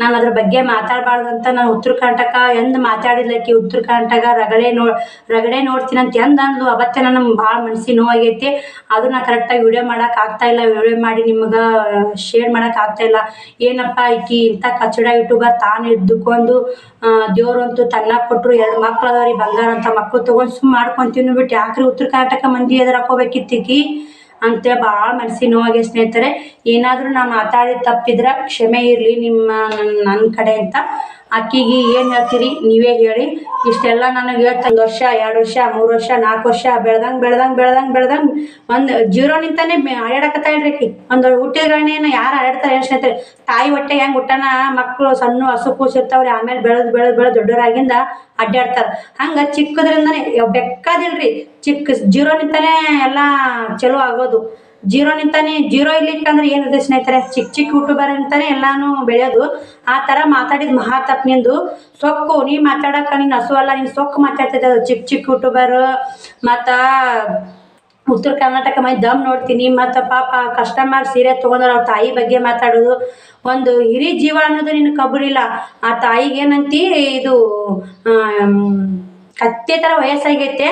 ನಾನು ಅದ್ರ ಬಗ್ಗೆ ಮಾತಾಡಬಾರ್ದು ಅಂತ ನಾನು ಉತ್ತರ ಕರ್ನಾಟಕ ಎಂದು ಮಾತಾಡಿದ್ಲಕ್ಕಿ ಉತ್ತರ ಕರ್ನಾಟಕ ರಗಳೆ ನೋ, ರಗಡೆ ನೋಡ್ತೀನಿ ಅಂತ ಎಂದ ಅವತ್ತೇ ನನಗೆ ಭಾಳ ಮನ್ಸಿಗೆ ನೋವಾಗೈತಿ. ಅದು ನಾ ಕರೆಕ್ಟಾಗಿ ವಿಡಿಯೋ ಮಾಡೋಕೆ ಆಗ್ತಾ ಇಲ್ಲ. ವಿಡಿಯೋ ಮಾಡಿ ನಿಮ್ಗೆ ಶೇರ್ ಮಾಡೋಕೆ ಇಲ್ಲ. ಏನಪ್ಪ ಈಕಿ ಇಂಥ ಕಚಡ ಯೂಟ್ಯೂಬರ್ ತಾನು ಇದ್ದುಕೊಂಡು ದೇವ್ರಂತೂ ತನ್ನ ಕೊಟ್ಟರು ಎರಡು ಮಕ್ಳು ಅದಾವ್ರಿ ಬಂಗಾರ ಅಂತ ಮಕ್ಕಳು ತೊಗೊಂಡು ಸುಮ್ಮ ಮಾಡ್ಕೊಂತೀನಿ ಬಿಟ್ಟು ಯಾಕ್ರಿ ಉತ್ತರ ಕರ್ನಾಟಕ ಮಂದಿ ಎದುರು ಅಂತ ಭಾಳ ಮನಸ್ಸಿಗೆ ನೋವಾಗೆ ಸ್ನೇಹಿತರೆ, ಏನಾದರೂ ನಾನು ಮಾತಾಡಿದ ತಪ್ಪಿದ್ರೆ ಕ್ಷಮೆ ಇರಲಿ ನಿಮ್ಮ ನನ್ನ ನನ್ನ ಕಡೆ ಅಂತ. ಆಕಿಗೆ ಏನು ಹೇಳ್ತೀರಿ? ನೀವೇ ಹೇಳಿ. ಇಷ್ಟೆಲ್ಲ ನನಗೆ ಹೇಳ್ತಾ ಒಂದು ವರ್ಷ, ಎರಡು ವರ್ಷ, ಮೂರು ವರ್ಷ, ನಾಲ್ಕು ವರ್ಷ, ಬೆಳ್ದಂಗೆ ಬೆಳ್ದಂಗೆ ಬೆಳ್ದಂಗೆ ಬೆಳ್ದಂಗೆ ಒಂದು ಜೀರೋ ನಿಂತಾನೆ ಆಡಾಡಕತ್ತಾಳ್ರಿ ಆಕಿ ಒಂದು ಹುಟ್ಟಿದ್ರನೇನು ಯಾರು ಆಡಾಡ್ತಾರೆ ಏನು ಸ್ನೇಹಿತರೆ? ತಾಯಿ ಹೊಟ್ಟೆ ಹೆಂಗೆ ಹುಟ್ಟನ? ಮಕ್ಕಳು ಸಣ್ಣ ಹಸು ಕೂಸಿರ್ತಾವ್ರಿ, ಆಮೇಲೆ ಬೆಳೆದು ಬೆಳೆದು ಬೆಳೆದು ದೊಡ್ಡವರಾಗಿಂದ ಅಡ್ಡಾಡ್ತಾರೆ ಹಂಗೆ ಚಿಕ್ಕದ್ರಿಂದನೇ ಬೆಕ್ಕಾದಿಲ್ರಿ. ಚಿಕ್ಕ ಜೀರೋ ನಿಂತಾನೆ ಎಲ್ಲ ಚಲೋ ಆಗೋದು. ಜೀರೋ ನಿಂತಾನೆ, ಜೀರೋ ಇರ್ಲಿಕ್ಕಂದ್ರೆ ಏನಿದೆ ಸ್ನೇಹಿತರೆ? ಚಿಕ್ಕ ಚಿಕ್ಕ ಯೂಟ್ಯೂಬರ್ ಅಂತಾನೆ ಎಲ್ಲಾನು ಬೆಳೆಯೋದು. ಆ ಥರ ಮಾತಾಡಿದ ಮಹಾ ತಪ್ಪು ನಿಂದು ಸೊಕ್ಕು, ನೀ ಮಾತಾಡಕ್ಕೆ ನೀನು ಹಸು ಅಲ್ಲ, ನೀನು ಸೊಕ್ಕು ಮಾತಾಡ್ತಿದ್ದೆ ಅದು ಚಿಕ್ಕ ಚಿಕ್ಕ ಯೂಟ್ಯೂಬರ್. ಮತ್ತು ಉತ್ತರ ಕರ್ನಾಟಕ ಮೈ ದಮ್ ನೋಡ್ತೀನಿ. ಮತ್ತು ಪಾಪ ಕಸ್ಟಮರ್ ಸೀರೆ ತೊಗೊಂಡ್ರೆ ಅವ್ರ ತಾಯಿ ಬಗ್ಗೆ ಮಾತಾಡೋದು. ಒಂದು ಹಿರಿ ಜೀವ ಅನ್ನೋದು ನಿನ್ನ ಕಬರಿಲ್ಲ ಆ ತಾಯಿಗೆ ಏನಂತೀ ಇದು ಕತ್ತೆ ಥರ ವಯಸ್ಸಾಗೈತೆ.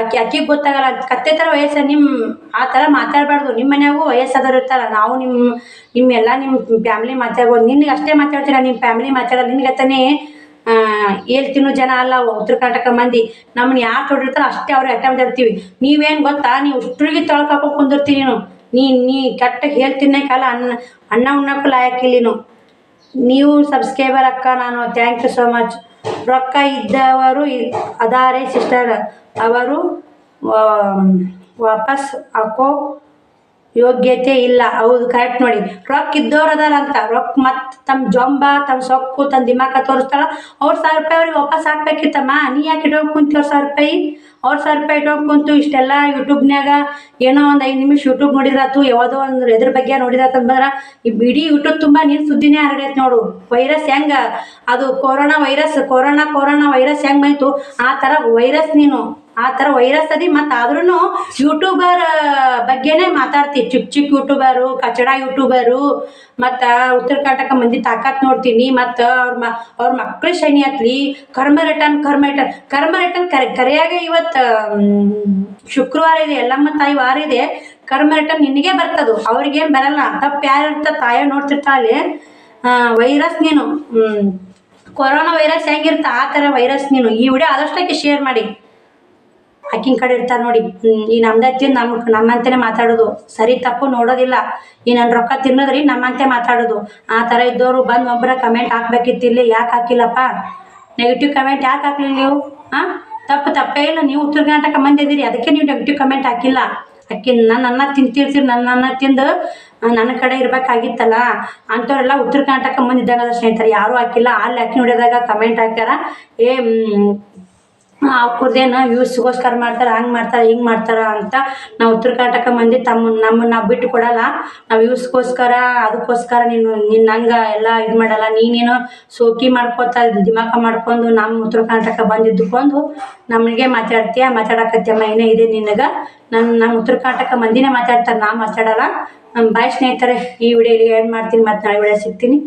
ಅಕ್ಕಿ ಅಕ್ಕಿಗೆ ಗೊತ್ತಾಗಲ್ಲ. ಕತ್ತೆ ಥರ ವಯಸ್ಸು ನಿಮ್ಮ ಆ ಥರ ಮಾತಾಡಬಾರ್ದು. ನಿಮ್ಮ ಮನೆಯಾಗೂ ವಯಸ್ಸಾದವ್ರು ಇರ್ತಾರ. ನಾವು ನಿಮ್ಮ ನಿಮ್ಮೆಲ್ಲ ನಿಮ್ಮ ಫ್ಯಾಮಿಲಿ ಮಾತಾಡ್ಬೋದು. ನಿನಗೆ ಅಷ್ಟೇ ಮಾತಾಡ್ತೀರ? ನಿಮ್ಮ ಫ್ಯಾಮಿಲಿ ಮಾತಾಡಲ್ಲ. ನಿನಗತ್ತನೇ ಏಳು ತಿನ್ನೋ ಜನ ಅಲ್ಲ ಉತ್ತರ ಕರ್ನಾಟಕ ಮಂದಿ. ನಮ್ಮನ್ನ ಯಾರು ತೊಡಿರ್ತಾರೋ ಅಷ್ಟೇ ಅವ್ರಿಗೆ ಅಟ್ಟ ಮಾತಾಡ್ತೀವಿ ನೀವೇನು ಗೊತ್ತಾ? ನೀವು ಉಷ್ಟ್ರಿಗೆ ತೊಳ್ಕಾಕ ಕುಂದಿರ್ತೀನಿ ನೀನು. ನೀ ನೀ ಕೆಟ್ಟಗೆ ಹೇಳ್ ಕಾಲ ಅನ್ನ ಅನ್ನ ಉಣ್ಣಕ್ಕೂ ಲಾಯಕ್ಕಿಲ್ಲ ನೀವು ಸಬ್ಸ್ಕ್ರೈಬರ್ ಅಕ್ಕ ನಾನು. ಥ್ಯಾಂಕ್ ಯು ಸೋ ಮಚ್ ರೊಕ್ಕ ಇದ್ದವರು ಅದಾರೆ ಸಿಸ್ಟರ್ ಅವರು ವಾಪಸ್ ಹಾಕೋ ಯೋಗ್ಯತೆ ಇಲ್ಲ. ಹೌದು ಕರೆಕ್ಟ್ ನೋಡಿ. ರೊಕ್ಕ ಇದ್ದವ್ರು ಅದಾರ ಅಂತ. ರೊಕ್ಕ ಮತ್ತು ತಮ್ಮ ಜೊಂಬ ತಮ್ಮ ಸೊಕ್ಕು ತನ್ನ ದಿಮಾಕ ತೋರಿಸ್ತಾಳ, ಅವ್ರ ಸಾವಿರ ರೂಪಾಯಿ ಅವ್ರಿಗೆ ವಾಪಸ್ ಹಾಕ್ಬೇಕಿತ್ತಮ್ಮ. ನೀ ಯಾಕೆ ಇಟ್ಕೊಂಡು ಕುಂತಿ ಅವ್ರ ಸಾವಿರ ರೂಪಾಯಿ? ಅವ್ರ ಸಾವಿರ ರೂಪಾಯಿ ಇಟ್ಕೊಂಡು ಕುಂತು ಇಷ್ಟೆಲ್ಲ ಯೂಟ್ಯೂಬ್ನ್ಯಾಗ ಏನೋ ಒಂದು ಐದು ನಿಮಿಷ ಯೂಟ್ಯೂಬ್ ನೋಡಿದ್ರಾತು ಯಾವುದೋ ಒಂದು ಎದ್ರ ಬಗ್ಗೆ ನೋಡಿದ್ರಾತು ಅಂತಂದ್ರೆ ಈ ಇಡೀ ಯೂಟ್ಯೂಬ್ ತುಂಬ ನೀನು ಸುದ್ದಿನೇ ಹರಡೈತೆ ನೋಡು. ವೈರಸ್ ಹೆಂಗೆ? ಅದು corona virus corona corona virus ಹೆಂಗೆ ಬಂತು? ಆ ಥರ ವೈರಸ್ ನೀನು. ಆ ಥರ ವೈರಸ್ ಅದಿ. ಮತ್ತು ಆದ್ರೂ ಯೂಟ್ಯೂಬರ್ ಬಗ್ಗೆನೇ ಮಾತಾಡ್ತೀವಿ ಚಿಕ್ಕ ಚಿಕ್ಕ ಯೂಟ್ಯೂಬರು ಕಚಡ ಯೂಟ್ಯೂಬರು ಮತ್ತು ಉತ್ತರ ಕರ್ನಾಟಕ ಮಂದಿ ತಾಕತ್ ನೋಡ್ತೀನಿ. ಮತ್ತು ಅವ್ರ ಮ, ಅವ್ರ ಮಕ್ಕಳು ಶೈನಿ ಹತ್ಲಿ ಕರ್ಮ ರಿಟರ್ನ್ ಕರ್ಮ ರಿಟರ್ನ್ ಕರ್ಮ ರಿಟರ್ನ್ ಕರೆ, ಕರೆಯಾಗೆ ಇವತ್ತು ಶುಕ್ರವಾರ ಇದೆ, ಎಲ್ಲಮ್ಮ ತಾಯಿ ವಾರ ಇದೆ. ಕರ್ಮ ರಿಟರ್ನ್ ನಿನಗೆ ಬರ್ತದು. ಅವ್ರಿಗೇನು ಬರಲ್ಲ. ತಪ್ಪು ಯಾರು ಇರ್ತ ತಾಯೋ ನೋಡ್ತಿರ್ತಾಳೆ ವೈರಸ್ ನೀನು. ಕೊರೋನಾ ವೈರಸ್ ಹೆಂಗಿರ್ತ ಆ ಥರ ವೈರಸ್ ನೀನು. ಈ ವಿಡಿಯೋ ಆದಷ್ಟಕ್ಕೆ ಶೇರ್ ಮಾಡಿ. ಆಕಿನ ಕಡೆ ಇರ್ತಾರೆ ನೋಡಿ. ಈ ನಮ್ದೈತಿ ನಮ್ಮ ನಮ್ಮಂತೆನೇ ಮಾತಾಡೋದು. ಸರಿ, ತಪ್ಪು ನೋಡೋದಿಲ್ಲ. ಈ ನನ್ನ ರೊಕ್ಕ ತಿನ್ನೋದ್ರಿ ನಮ್ಮಂತೆ ಮಾತಾಡೋದು. ಆ ಥರ ಇದ್ದವರು ಬಂದು ಒಬ್ಬರ ಕಮೆಂಟ್ ಹಾಕ್ಬೇಕಿತ್ತು ಇಲ್ಲಿ ಯಾಕೆ ಹಾಕಿಲ್ಲಪ್ಪ? ನೆಗೆಟಿವ್ ಕಮೆಂಟ್ ಯಾಕೆ ಹಾಕ್ಲಿಲ್ಲ ನೀವು? ಹಾಂ ತಪ್ಪು, ತಪ್ಪೇ ಇಲ್ಲ. ನೀವು ಉತ್ತರ ಕರ್ನಾಟಕ ಮಂದಿದ್ದೀರಿ. ಅದಕ್ಕೆ ನೀವು ನೆಗೆಟಿವ್ ಕಮೆಂಟ್ ಹಾಕಿಲ್ಲ. ಅಕ್ಕಿ ನನ್ನ ಅನ್ನ ತಿಂತಿರ್ತೀರಿ ನನ್ನ ಅನ್ನ ತಿಂದು ನನ್ನ ಕಡೆ ಇರಬೇಕಾಗಿತ್ತಲ್ಲ. ಅಂಥವ್ರೆಲ್ಲ ಉತ್ತರ ಕರ್ನಾಟಕ ಮಂದಿ ಸ್ನೇಹಿತರೆ, ಯಾರು ಹಾಕಿಲ್ಲ. ಅಲ್ಲಿ ಅಕ್ಕಿ ನೋಡಿದಾಗ ಕಮೆಂಟ್ ಹಾಕ್ಯಾರ. ಏ ಅವ್ರದ್ದೇನು ವ್ಯೂಸ್ಗೋಸ್ಕರ ಮಾಡ್ತಾರೆ, ಹಂಗೆ ಮಾಡ್ತಾರೆ, ಹಿಂಗೆ ಮಾಡ್ತಾರೆ ಅಂತ ನಾವು ಉತ್ತರ ಕರ್ನಾಟಕ ಮಂದಿ ತಮ್ಮ, ನಮ್ಮನ್ನ ಬಿಟ್ಟು ಕೊಡಲ್ಲ. ನಾವು ವ್ಯೂಸ್ಗೋಸ್ಕರ ಅದಕ್ಕೋಸ್ಕರ ನೀನು ನಿನ್ನ ಹಂಗೆ ಎಲ್ಲ ಇದು ಮಾಡಲ್ಲ. ನೀನೇನು ಸೋಕಿ ಮಾಡ್ಕೋತಾ ದಿಮಾಕ ಮಾಡ್ಕೊಂಡು ನಮ್ಮ ಉತ್ತರ ಕರ್ನಾಟಕ ಬಂದಿದ್ದುಕೊಂಡು ನಮಗೆ ಮಾತಾಡ್ತೀಯ ಮಾತಾಡಕತ್ತಮ್ಮ ಏನೇ ಇದೆ ನಿನಗೆ. ನನ್ನ ನಮ್ಮ ಉತ್ತರ ಕರ್ನಾಟಕ ಮಂದಿನೇ ಮಾತಾಡ್ತಾರೆ, ನಾ ಮಾತಾಡಲ್ಲ. ಬಾಯ್ ಸ್ನೇಹಿತರೆ, ಈ ವಿಡಿಯೋ ಏನು ಮಾಡ್ತೀನಿ ಮತ್ತು ನಾಳೆ ವಿಡಿಯೋ ಸಿಗ್ತೀನಿ.